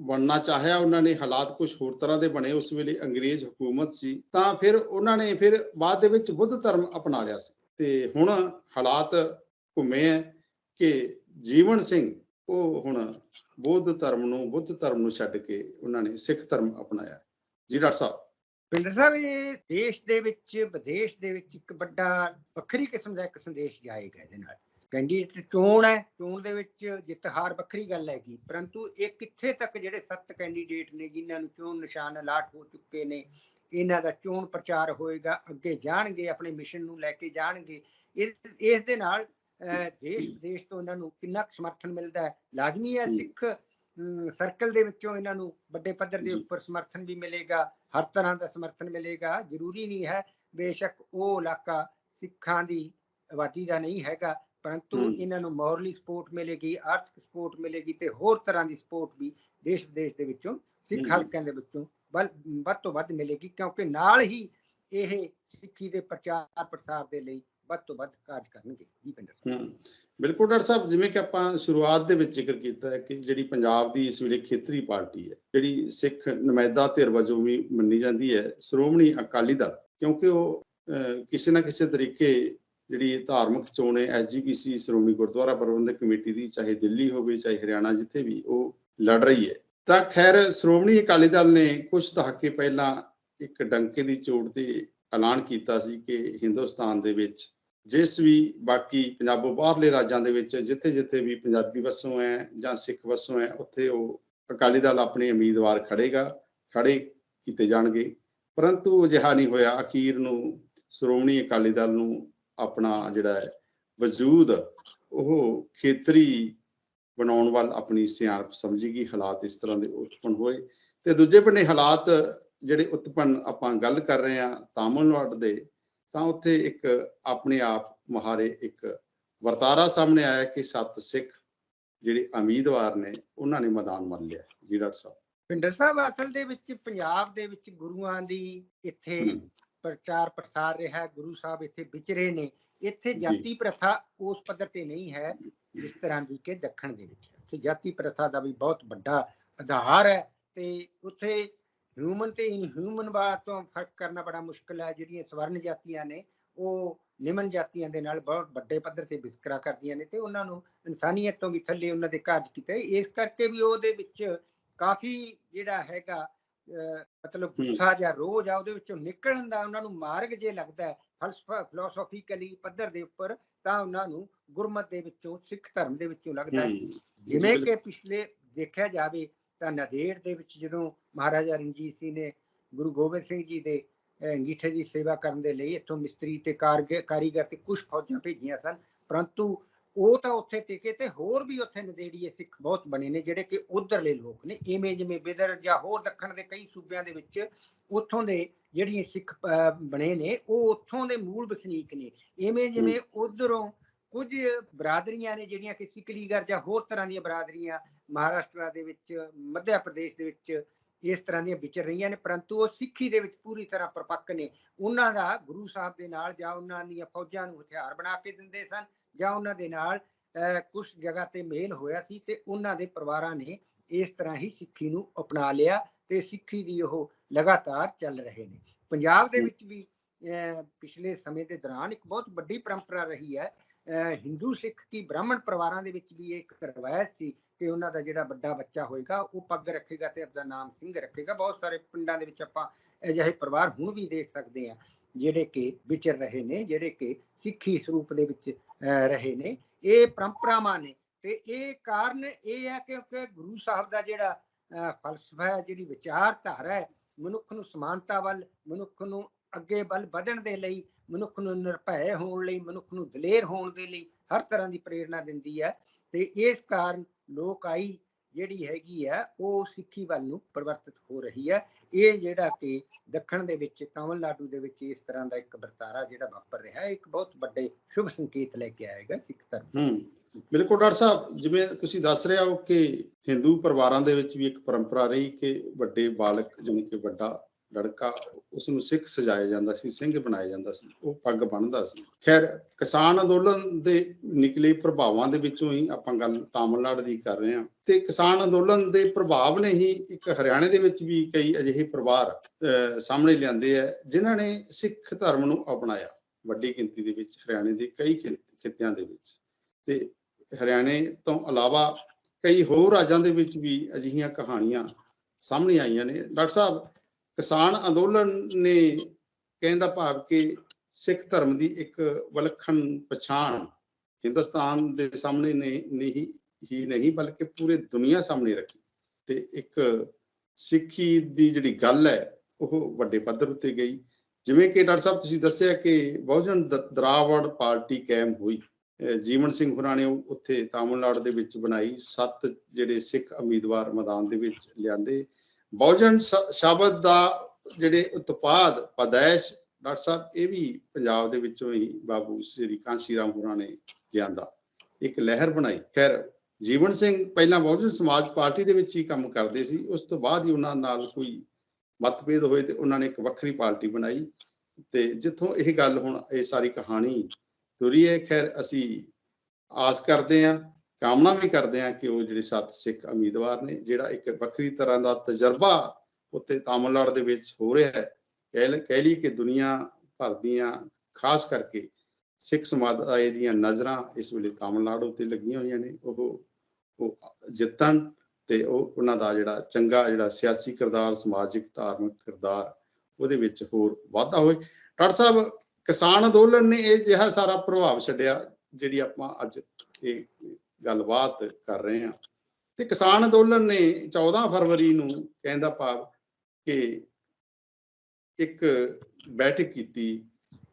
ਬਣਨਾ ਚਾਹਿਆ, ਉਹਨਾਂ ਨੇ ਹਾਲਾਤ ਕੁਝ ਹੋਰ ਤਰ੍ਹਾਂ ਦੇ ਬਣੇ। ਉਸ ਵੇਲੇ ਅੰਗਰੇਜ਼ ਹਕੂਮਤ ਸੀ, ਤਾਂ ਫਿਰ ਉਹਨਾਂ ਨੇ ਫਿਰ ਬਾਅਦ ਦੇ ਵਿੱਚ ਬੁੱਧ ਧਰਮ ਅਪਣਾ ਲਿਆ ਸੀ। ਤੇ ਹੁਣ ਹਾਲਾਤ ਘੁੰਮੇ ਹੈ ਕਿ ਜੀਵਨ ਸਿੰਘ, ਉਹ ਹੁਣ ਬੁੱਧ ਧਰਮ ਨੂੰ, ਬੁੱਧ ਧਰਮ ਨੂੰ ਛੱਡ ਕੇ ਉਹਨਾਂ ਨੇ ਸਿੱਖ ਧਰਮ ਅਪਣਾਇਆ ਜੀ ਡਾਕਟਰ ਸਾਹਿਬ। ਪਿੰਡਰ ਸਾਹਿਬ, ਇਹ ਦੇਸ਼ ਦੇ ਵਿੱਚ, ਵਿਦੇਸ਼ ਦੇ ਵਿੱਚ ਇੱਕ ਵੱਡਾ, ਵੱਖਰੀ ਕਿਸਮ ਦਾ ਇੱਕ ਸੰਦੇਸ਼ ਜਾਏਗਾ ਇਹਦੇ ਨਾਲ। ਕੈਂਡੀਡੇਟ ਚੋਣ ਹੈ ਚੋਣ ਦੇ ਵਿੱਚ ਜਿੱਤ ਹਾਰ ਵੱਖਰੀ ਗੱਲ ਹੈਗੀ ਪਰੰਤੂ ਇਹ ਕਿੱਥੇ ਤੱਕ ਜਿਹੜੇ ਸੱਤ ਕੈਂਡੀਡੇਟ ਨੇ ਜਿਨ੍ਹਾਂ ਨੂੰ ਚੋਣ ਨਿਸ਼ਾਨ ਅਲਾਟ ਹੋ ਚੁੱਕੇ ਨੇ ਇਹਨਾਂ ਦਾ ਚੋਣ ਪ੍ਰਚਾਰ ਹੋਏਗਾ ਅੱਗੇ ਜਾਣਗੇ ਆਪਣੇ ਮਿਸ਼ਨ ਨੂੰ ਲੈ ਕੇ ਜਾਣਗੇ ਇਸ ਦੇ ਨਾਲ ਦੇਸ਼ ਵਿਦੇਸ਼ ਤੋਂ ਇਹਨਾਂ ਨੂੰ ਕਿੰਨਾ ਸਮਰਥਨ ਮਿਲਦਾ ਹੈ ਲਾਜ਼ਮੀ ਹੈ। ਸਿੱਖ ਸਰਕਲ ਦੇ ਵਿੱਚੋਂ ਇਹਨਾਂ ਨੂੰ ਵੱਡੇ ਪੱਧਰ ਦੇ। ਉੱਪਰ ਸਮਰਥਨ ਵੀ ਮਿਲੇਗਾ ਹਰ ਤਰ੍ਹਾਂ ਦਾ ਸਮਰਥਨ ਮਿਲੇਗਾ ਜ਼ਰੂਰੀ ਨਹੀਂ ਹੈ ਬੇਸ਼ੱਕ ਉਹ ਇਲਾਕਾ ਸਿੱਖਾਂ ਦੀ ਆਬਾਦੀ ਦਾ ਨਹੀਂ ਹੈਗਾ ਪਰੰਤੂ। ਇਹਨਾਂ ਨੂੰ ਮੋਰਲੀ ਸਪੋਰਟ ਮਿਲੇਗੀ ਆਰਥਿਕ ਸਪੋਰਟ ਮਿਲੇਗੀ ਤੇ ਹੋਰ ਤਰ੍ਹਾਂ ਦੀ ਸਪੋਰਟ ਵੀ ਦੇਸ਼ ਵਿਦੇਸ਼ ਦੇ ਵਿੱਚੋਂ ਸਿੱਖ। ਹਲਕਿਆਂ ਦੇ ਵਿੱਚੋਂ ਵੱਧ ਤੋਂ ਵੱਧ ਮਿਲੇਗੀ ਕਿਉਂਕਿ ਨਾਲ ਹੀ ਇਹ ਸਿੱਖੀ ਦੇ ਪ੍ਰਚਾਰ ਪ੍ਰਸਾਰ ਦੇ ਲਈ ਵੱਧ ਤੋਂ ਵੱਧ ਕਾਰਜ ਕਰਨਗੇ ਜੀ ਪਿੰਡਰ ਸਾਹਿਬ ਬਿਲਕੁਲ ਡਾਕਟਰ ਸਾਹਿਬ ਜਿਵੇਂ ਕਿ ਆਪਾਂ ਸ਼ੁਰੂਆਤ ਦੇ ਵਿੱਚ ਜ਼ਿਕਰ ਕੀਤਾ ਹੈ ਕਿ ਜਿਹੜੀ ਪੰਜਾਬ ਦੀ ਇਸ ਵੇਲੇ ਖੇਤਰੀ ਪਾਰਟੀ ਹੈ ਜਿਹੜੀ ਸਿੱਖ ਨੁਮਾਇੰਦਾ ਧਿਰ ਵਜੋਂ ਵੀ ਮੰਨੀ ਜਾਂਦੀ ਹੈ ਸ਼੍ਰੋਮਣੀ ਅਕਾਲੀ ਦਲ ਕਿਉਂਕਿ ਉਹ ਕਿਸੇ ਨਾ ਕਿਸੇ ਤਰੀਕੇ ਜਿਹੜੀ ਧਾਰਮਿਕ ਚੋਣ ਹੈ ਐਸਜੀਪੀਸੀ ਸ਼੍ਰੋਮਣੀ ਗੁਰਦੁਆਰਾ ਪ੍ਰਬੰਧਕ ਕਮੇਟੀ ਦੀ, ਚਾਹੇ ਦਿੱਲੀ ਹੋਵੇ, ਚਾਹੇ ਹਰਿਆਣਾ ਜਿੱਥੇ ਵੀ ਉਹ ਲੜ ਰਹੀ ਹੈ। ਤਾਂ ਖੈਰ, ਸ਼੍ਰੋਮਣੀ ਅਕਾਲੀ ਦਲ ਨੇ ਕੁਝ ਦਹਾਕੇ ਪਹਿਲਾਂ ਇੱਕ ਡੰਕੇ ਦੀ ਚੋਟ ਤੇ ਐਲਾਨ ਕੀਤਾ ਸੀ ਕਿ ਹਿੰਦੁਸਤਾਨ ਦੇ ਵਿੱਚ ਜਿਸ ਵੀ ਬਾਕੀ ਪੰਜਾਬੋਂ ਬਾਹਰਲੇ ਰਾਜਾਂ ਦੇ ਵਿੱਚ ਜਿੱਥੇ-ਜਿੱਥੇ ਵੀ ਪੰਜਾਬੀ ਵਸੋਂ ਹੈ ਜਾਂ ਸਿੱਖ ਵਸੋਂ ਹੈ, ਉੱਥੇ ਉਹ ਅਕਾਲੀ ਦਲ ਆਪਣੇ ਉਮੀਦਵਾਰ ਖੜੇਗਾ ਖੜੇ ਕੀਤੇ ਜਾਣਗੇ। ਪਰੰਤੂ ਅਜਿਹਾ ਨਹੀਂ ਹੋਇਆ। ਅਖੀਰ ਨੂੰ ਸ਼੍ਰੋਮਣੀ ਅਕਾਲੀ ਦਲ ਨੂੰ ਆਪਣਾ ਜਿਹੜਾ ਹੈ ਵਜੂਦ ਉਹ ਖੇਤਰੀ ਬਣਾਉਣ ਵੱਲ ਆਪਣੀ ਸਿਆਣਪ ਸਮਝੀਗੀ ਹਾਲਾਤ ਇਸ ਤਰ੍ਹਾਂ ਦੇ ਉਤਪੰਨ ਹੋਏ। ਤੇ ਦੂਜੇ ਬੰਨੇ ਹਾਲਾਤ ਜਿਹੜੇ ਉਤਪੰਨ ਆਪਾਂ ਗੱਲ ਕਰ ਰਹੇ ਹਾਂ ਤਾਮਿਲਨਾਡੂ ਦੇ ਤਾਂ ਉੱਥੇ ਇੱਕ ਆਪਣੇ ਆਪ ਮਹਾਰੇ ਇੱਕ ਵਰਤਾਰਾ ਸਾਹਮਣੇ ਆਇਆ ਕਿ ਸੱਤ ਸਿੱਖ ਜਿਹੜੇ ਉਮੀਦਵਾਰ ਨੇ ਉਹਨਾਂ ਨੇ ਮੈਦਾਨ ਮੰਨ ਲਿਆ ਜੀ ਡਾਕਟਰ ਸਾਹਿਬ। ਪਿੰਡਰ ਸਾਹਿਬ ਅਸਲ ਦੇ ਵਿੱਚ ਪੰਜਾਬ ਦੇ ਵਿੱਚ ਗੁਰੂਆਂ ਦੀ ਇੱਥੇ ਪ੍ਰਚਾਰ ਪ੍ਰਸਾਰ ਰਿਹਾ ਗੁਰੂ ਸਾਹਿਬ ਇੱਥੇ ਵਿਚਰੇ ਨੇ। ਇੱਥੇ। ਜਾਤੀ ਪ੍ਰਥਾ ਉਸ ਪੱਧਰ ਤੇ ਨਹੀਂ ਹੈ ਜਿਸ ਤਰ੍ਹਾਂ ਦੀ ਕਿ ਦੱਖਣ ਦੇ ਵਿੱਚ। ਹੈ ਉੱਥੇ ਜਾਤੀ ਪ੍ਰਥਾ ਦਾ ਵੀ ਬਹੁਤ ਵੱਡਾ ਆਧਾਰ ਹੈ ਤੇ ਉੱਥੇ ਹਿਊਮਨ ਤੇ ਇਨਹਿਊਮਨ ਬਾਤ ਤੋਂ ਫ਼ਰਕ ਕਰਨਾ ਬੜਾ ਮੁਸ਼ਕਲ ਹੈ। ਜਿਹੜੀਆਂ ਸਵਰਨ ਜਾਤੀਆਂ ਨੇ ਉਹ ਨਿਮਨ ਜਾਤੀਆਂ ਦੇ ਨਾਲ ਬਹੁਤ ਵੱਡੇ ਪੱਧਰ ਤੇ ਵਿਤਕਰਾ ਕਰਦੀਆਂ ਨੇ ਤੇ ਉਹਨਾਂ ਨੂੰ ਇਨਸਾਨੀਅਤ ਤੋਂ ਵੀ ਥੱਲੇ ਉਹਨਾਂ ਦੇ ਕਾਰਜ ਕੀਤੇ ਇਸ ਕਰਕੇ ਵੀ ਉਹਦੇ ਵਿੱਚ ਕਾਫੀ ਜਿਹੜਾ ਹੈਗਾ ਮਤਲਬ। ਗੁੱਸਾ ਜਾਂ ਰੋਜ ਆ ਉਹਦੇ ਵਿੱਚੋਂ ਨਿਕਲਣ ਦਾ ਉਹਨਾਂ ਨੂੰ ਮਾਰਗ ਜੇ ਲੱਗਦਾ ਹੈ ਫਲਸਫਾ ਫਿਲਾਸਫੀਕਲੀ ਪੱਧਰ ਦੇ ਉੱਪਰ ਤਾਂ ਉਹਨਾਂ ਨੂੰ ਗੁਰਮਤ ਦੇ ਵਿੱਚੋਂ ਸਿੱਖ ਧਰਮ ਦੇ ਵਿੱਚੋਂ ਲੱਗਦਾ ਹੈ ਜਿਵੇਂ ਜੀ, ਕਿ ਪਿਛਲੇ ਦੇਖਿਆ ਜਾਵੇ ਤਾਂ ਨਦੇੜ ਦੇ ਵਿੱਚ ਜਦੋਂ ਮਹਾਰਾਜਾ ਰਣਜੀਤ ਸਿੰਘ ਨੇ ਗੁਰੂ ਗੋਬਿੰਦ ਸਿੰਘ ਜੀ ਦੇ ਅੰਗੀਠੇ ਦੀ ਸੇਵਾ ਕਰਨ ਦੇ ਲਈ ਇੱਥੋਂ ਮਿਸਤਰੀ ਤੇ ਕਾਰਗ- ਕਾਰੀਗਰ ਤੇ ਕੁਝ ਫੌਜਾਂ ਭੇਜੀਆਂ ਸਨ ਪਰੰਤੂ ਉਹ ਤਾਂ ਉੱਥੇ ਟਿਕੇ ਤੇ ਹੋਰ ਵੀ ਉੱਥੇ ਨਦੇੜੀਏ ਸਿੱਖ ਬਹੁਤ ਬਣੇ ਨੇ ਜਿਹੜੇ ਕਿ ਉਧਰਲੇ ਲੋਕ ਨੇ ਇਵੇਂ ਜਿਵੇਂ ਬਿਦਰ ਜਾਂ ਹੋਰ ਦੱਖਣ ਦੇ ਕਈ ਸੂਬਿਆਂ ਦੇ ਵਿੱਚ ਉੱਥੋਂ ਦੇ ਜਿਹੜੀਆਂ ਸਿੱਖ ਬਣੇ ਨੇ ਉਹ ਉੱਥੋਂ ਦੇ ਮੂਲ ਵਸਨੀਕ ਨੇ। ਇਵੇਂ ਜਿਵੇਂ ਉਧਰੋਂ ਕੁਝ ਬਰਾਦਰੀਆਂ ਨੇ ਜਿਹੜੀਆਂ ਕਿ ਸਿਕਲੀਗਰ ਜਾਂ ਹੋਰ ਤਰ੍ਹਾਂ ਦੀਆਂ ਬਰਾਦਰੀਆਂ ਮਹਾਰਾਸ਼ਟਰ ਦੇ ਵਿੱਚ ਮੱਧ ਪ੍ਰਦੇਸ਼ ਦੇ ਵਿੱਚ ਇਸ ਤਰ੍ਹਾਂ ਦੀਆਂ ਵਿਚਰ ਰਹੀਆਂ ਨੇ ਪਰੰਤੂ ਉਹ ਸਿੱਖੀ ਦੇ ਵਿੱਚ ਪੂਰੀ ਤਰ੍ਹਾਂ ਪਰਪੱਕ ਨੇ। ਉਹਨਾਂ ਦਾ ਗੁਰੂ ਸਾਹਿਬ ਦੇ ਨਾਲ ਜਾਂ ਉਹਨਾਂ ਦੀਆਂ ਫੌਜਾਂ ਨੂੰ ਹਥਿਆਰ ਬਣਾ ਕੇ ਦਿੰਦੇ ਸਨ। ਜਾਂ ਉਹਨਾਂ ਦੇ ਨਾਲ ਕੁਝ ਜਗ੍ਹਾ ਤੇ ਮੇਲ ਹੋਇਆ ਸੀ ਤੇ ਉਹਨਾਂ ਦੇ ਪਰਿਵਾਰਾਂ ਨੇ ਇਸ ਤਰ੍ਹਾਂ ਹੀ ਸਿੱਖੀ ਨੂੰ ਅਪਣਾ ਲਿਆ ਤੇ ਸਿੱਖੀ ਦੀ ਉਹ ਲਗਾਤਾਰ ਚੱਲ ਰਹੇ ਨੇ ਪੰਜਾਬ ਦੇ। ਵਿੱਚ ਵੀ ਪਿਛਲੇ ਸਮੇਂ ਦੇ ਦੌਰਾਨ ਇੱਕ ਬਹੁਤ ਵੱਡੀ ਪਰੰਪਰਾ ਰਹੀ ਹੈ ਹਿੰਦੂ ਸਿੱਖ ਕੀ ਬ੍ਰਾਹਮਣ ਪਰਿਵਾਰਾਂ ਦੇ ਵਿੱਚ ਵੀ ਇਹ ਇੱਕ ਰਵਾਇਤ ਸੀ ਕਿ ਉਹਨਾਂ ਦਾ ਜਿਹੜਾ ਵੱਡਾ ਬੱਚਾ ਹੋਏਗਾ ਉਹ ਪੱਗ ਰੱਖੇਗਾ ਤੇ ਆਪਦਾ ਨਾਮ ਸਿੰਘ ਰੱਖੇਗਾ ਬਹੁਤ ਸਾਰੇ ਪਿੰਡਾਂ ਦੇ ਵਿੱਚ ਆਪਾਂ ਅਜਿਹੇ ਪਰਿਵਾਰ ਹੁਣ ਵੀ ਦੇਖ ਸਕਦੇ ਹਾਂ ਜਿਹੜੇ ਕਿ ਵਿਚਰ ਰਹੇ ਨੇ ਜਿਹੜੇ ਕਿ ਸਿੱਖੀ ਸਰੂਪ ਦੇ ਵਿੱਚ ਰਹੇ ਨੇ। ਇਹ ਪਰੰਪਰਾਵਾਂ ਨੇ ਤੇ ਇਹ ਕਾਰਨ ਇਹ ਹੈ ਕਿਉਂਕਿ ਗੁਰੂ ਸਾਹਿਬ ਦਾ ਜਿਹੜਾ ਅਹ, ਫਲਸਫਾ ਹੈ ਜਿਹੜੀ ਵਿਚਾਰਧਾਰਾ ਹੈ ਮਨੁੱਖ ਨੂੰ ਸਮਾਨਤਾ ਵੱਲ ਮਨੁੱਖ ਨੂੰ ਅੱਗੇ ਵੱਲ ਵਧਣ ਦੇ ਲਈ ਮਨੁੱਖ ਨੂੰ ਨਿਰਭੈ ਹੋਣ ਲਈ ਮਨੁੱਖ ਨੂੰ ਦਲੇਰ ਹੋਣ ਦੇ ਲਈ ਹਰ ਤਰ੍ਹਾਂ ਦੀ ਪ੍ਰੇਰਣਾ ਦਿੰਦੀ ਹੈ। ਤੇ ਇਸ ਕਾਰਨ ਲੋਕ ਆਈ ਜਿਹੜੀ ਹੈਗੀ ਹੈ ਉਹ ਸਿੱਖੀ ਵੱਲ ਨੂੰ ਪਰਿਵਰਤਿਤ ਹੋ ਰਹੀ ਹੈ ਇਹ ਜਿਹੜਾ ਕਿ ਦੱਖਣ ਦੇ ਵਿੱਚ, ਤਾਮਿਲਨਾਡੂ ਦੇ ਵਿੱਚ ਇਸ ਤਰ੍ਹਾਂ ਦਾ ਇੱਕ ਵਰਤਾਰਾ ਜਿਹੜਾ ਵਾਪਰ ਰਿਹਾ ਹੈ ਇੱਕ ਬਹੁਤ ਵੱਡੇ ਸ਼ੁਭ ਸੰਕੇਤ ਲੈ ਕੇ ਆਏਗਾ ਸਿੱਖ ਧਰਮ ਹਮ ਬਿਲਕੁਲ ਡਾਕਟਰ ਸਾਹਿਬ, ਜਿਵੇਂ ਤੁਸੀਂ ਦੱਸ ਰਹੇ ਹੋ ਕਿ ਹਿੰਦੂ ਪਰਿਵਾਰਾਂ ਦੇ ਵਿੱਚ ਵੀ ਇੱਕ ਪਰੰਪਰਾ ਰਹੀ ਕਿ ਵੱਡੇ ਬਾਲਕ ਜਿਵੇਂ ਕਿ ਵੱਡਾ ਲੜਕਾ ਉਸ ਨੂੰ ਸਿੱਖ ਸਜਾਇਆ ਜਾਂਦਾ ਸੀ, ਸਿੰਘ ਬਣਾਇਆ ਜਾਂਦਾ ਸੀ, ਉਹ ਪੱਗ ਬੰਨ੍ਹਦਾ ਸੀ। ਖੈਰ, ਕਿਸਾਨ ਅੰਦੋਲਨ ਦੇ ਨਿਕਲੇ ਪ੍ਰਭਾਵਾਂ ਦੇ ਵਿੱਚੋਂ ਹੀ ਆਪਾਂ ਗੱਲ ਤਾਮਿਲਨਾਡੂ ਦੀ ਕਰ ਰਹੇ ਹਾਂ। ਤੇ ਕਿਸਾਨ ਅੰਦੋਲਨ ਦੇ ਪ੍ਰਭਾਵ ਨੇ ਹੀ ਇੱਕ ਹਰਿਆਣੇ ਦੇ ਵਿੱਚ ਵੀ ਕਈ ਅਜਿਹੇ ਪਰਿਵਾਰ ਸਾਹਮਣੇ ਲਿਆਂਦੇ ਆ, ਜਿਨ੍ਹਾਂ ਨੇ ਸਿੱਖ ਧਰਮ ਨੂੰ ਅਪਣਾਇਆ, ਵੱਡੀ ਗਿਣਤੀ ਦੇ ਵਿੱਚ, ਹਰਿਆਣੇ ਦੇ ਕਈ ਖਿ- ਦੇ ਵਿੱਚ। ਤੇ ਹਰਿਆਣੇ ਤੋਂ ਇਲਾਵਾ ਕਈ ਹੋਰ ਰਾਜਾਂ ਦੇ ਵਿੱਚ ਵੀ ਅਜਿਹੀਆਂ ਕਹਾਣੀਆਂ ਸਾਹਮਣੇ ਆਈਆਂ ਨੇ। ਡਾਕਟਰ ਸਾਹਿਬ ਕਿਸਾਨ ਅੰਦੋਲਨ ਨੇ ਕਹਿੰਦਾ ਭਾਵ ਕਿ ਸਿੱਖ ਧਰਮ ਦੀ ਇੱਕ ਵਿਲੱਖਣ ਪਛਾਣ ਹਿੰਦੁਸਤਾਨ ਦੇ ਸਾਹਮਣੇ ਨੇ, ਨਹੀਂ ਹੀ ਨਹੀਂ, ਬਲਕਿ ਪੂਰੇ ਦੁਨੀਆ ਸਾਹਮਣੇ ਰੱਖੀ। ਤੇ ਇੱਕ ਸਿੱਖੀ ਦੀ ਜਿਹੜੀ ਗੱਲ ਹੈ, ਉਹ ਵੱਡੇ ਪੱਧਰ ਉੱਤੇ ਗਈ। ਜਿਵੇਂ ਕਿ ਡਾਕਟਰ ਸਾਹਿਬ, ਤੁਸੀਂ ਦੱਸਿਆ ਕਿ ਬਹੁਜਨ ਦ- ਦਰਾਵੜ ਪਾਰਟੀ ਕਾਇਮ ਹੋਈ। ਜੀਵਨ ਸਿੰਘ ਹੋਰਾਂ ਨੇ ਉਹ ਉੱਥੇ ਤਾਮਿਲਨਾਡੂ ਦੇ ਵਿੱਚ ਬਣਾਈ ਸੱਤ ਜਿਹੜੇ ਸਿੱਖ ਉਮੀਦਵਾਰ ਮੈਦਾਨ ਦੇ ਵਿੱਚ ਲਿਆਂਦੇ। ਬਹੁਜਨ ਸ਼ਬਦ ਦਾ ਜਿਹੜੇ ਉਤਪਾਦ, ਪਦੈਸ਼, ਡਾਕਟਰ ਸਾਹਿਬ, ਇਹ ਵੀ ਪੰਜਾਬ ਦੇ ਵਿੱਚੋਂ ਹੀ ਬਾਬੂ ਸ੍ਰੀ ਕਾਂਸ਼ੀ ਰਾਮ ਹੋਰਾਂ ਨੇ ਲਿਆਂਦਾ। ਇੱਕ ਲਹਿਰ ਬਣਾਈ। ਖੈਰ, ਜੀਵਨ ਸਿੰਘ ਪਹਿਲਾਂ ਬਹੁਜਨ ਸਮਾਜ ਪਾਰਟੀ ਦੇ ਵਿੱਚ ਹੀ ਕੰਮ ਕਰਦੇ ਸੀ। ਉਸ ਤੋਂ ਬਾਅਦ ਹੀ ਉਹਨਾਂ ਨਾਲ ਕੋਈ ਮਤਭੇਦ ਹੋਏ ਤੇ ਉਹਨਾਂ ਨੇ ਇੱਕ ਵੱਖਰੀ ਪਾਰਟੀ ਬਣਾਈ। ਤੇ ਜਿੱਥੋਂ ਇਹ ਗੱਲ ਹੁਣ, ਇਹ ਸਾਰੀ ਕਹਾਣੀ ਤੁਰੀ ਹੈ, ਖੈਰ, ਅਸੀਂ ਆਸ ਕਰਦੇ ਹਾਂ ਕਾਮਨਾ ਵੀ ਕਰਦੇ ਹਾਂ ਕਿ ਉਹ ਜਿਹੜੇ ਸੱਤ ਸਿੱਖ ਉਮੀਦਵਾਰ ਨੇ, ਜਿਹੜਾ ਇੱਕ ਵੱਖਰੀ ਤਰ੍ਹਾਂ ਦਾ ਤਜਰਬਾ ਉੱਤੇ ਤਾਮਿਲਨਾਡੂ ਦੇ ਵਿੱਚ ਹੋ ਰਿਹਾ ਹੈ, ਕਹਿ ਲ- ਲਈ ਕਿ ਦੁਨੀਆ ਭਰ ਦੀਆਂ ਖਾਸ ਕਰਕੇ ਸਿੱਖ ਸਮੁਦਾਇ ਦੀਆਂ ਨਜ਼ਰਾਂ ਇਸ ਵੇਲੇ ਤਾਮਿਲਨਾਡੂ ਉੱਤੇ ਲੱਗੀਆਂ ਹੋਈਆਂ ਨੇ, ਉਹ ਉਹ ਜਿੱਤਣ ਤੇ ਉਹ, ਉਹਨਾਂ ਦਾ ਜਿਹੜਾ ਚੰਗਾ ਜਿਹੜਾ ਸਿਆਸੀ ਕਿਰਦਾਰ, ਸਮਾਜਿਕ ਧਾਰਮਿਕ ਕਿਰਦਾਰ ਉਹਦੇ ਵਿੱਚ ਹੋਰ ਵਾਧਾ ਹੋਏ ਡਾਕਟਰ ਸਾਹਿਬ, ਕਿਸਾਨ ਅੰਦੋਲਨ ਨੇ ਇਹ ਜਿਹਾ ਸਾਰਾ ਪ੍ਰਭਾਵ ਛੱਡਿਆ, ਜਿਹੜੀ ਆਪਾਂ ਅੱਜ ਇਹ ਗੱਲਬਾਤ ਕਰ ਰਹੇ ਹਾਂ। ਤੇ ਕਿਸਾਨ ਅੰਦੋਲਨ ਨੇ 14 ਫਰਵਰੀ ਨੂੰ ਕਹਿੰਦਾ ਭਾਵ ਕਿ ਇੱਕ ਬੈਠਕ ਕੀਤੀ।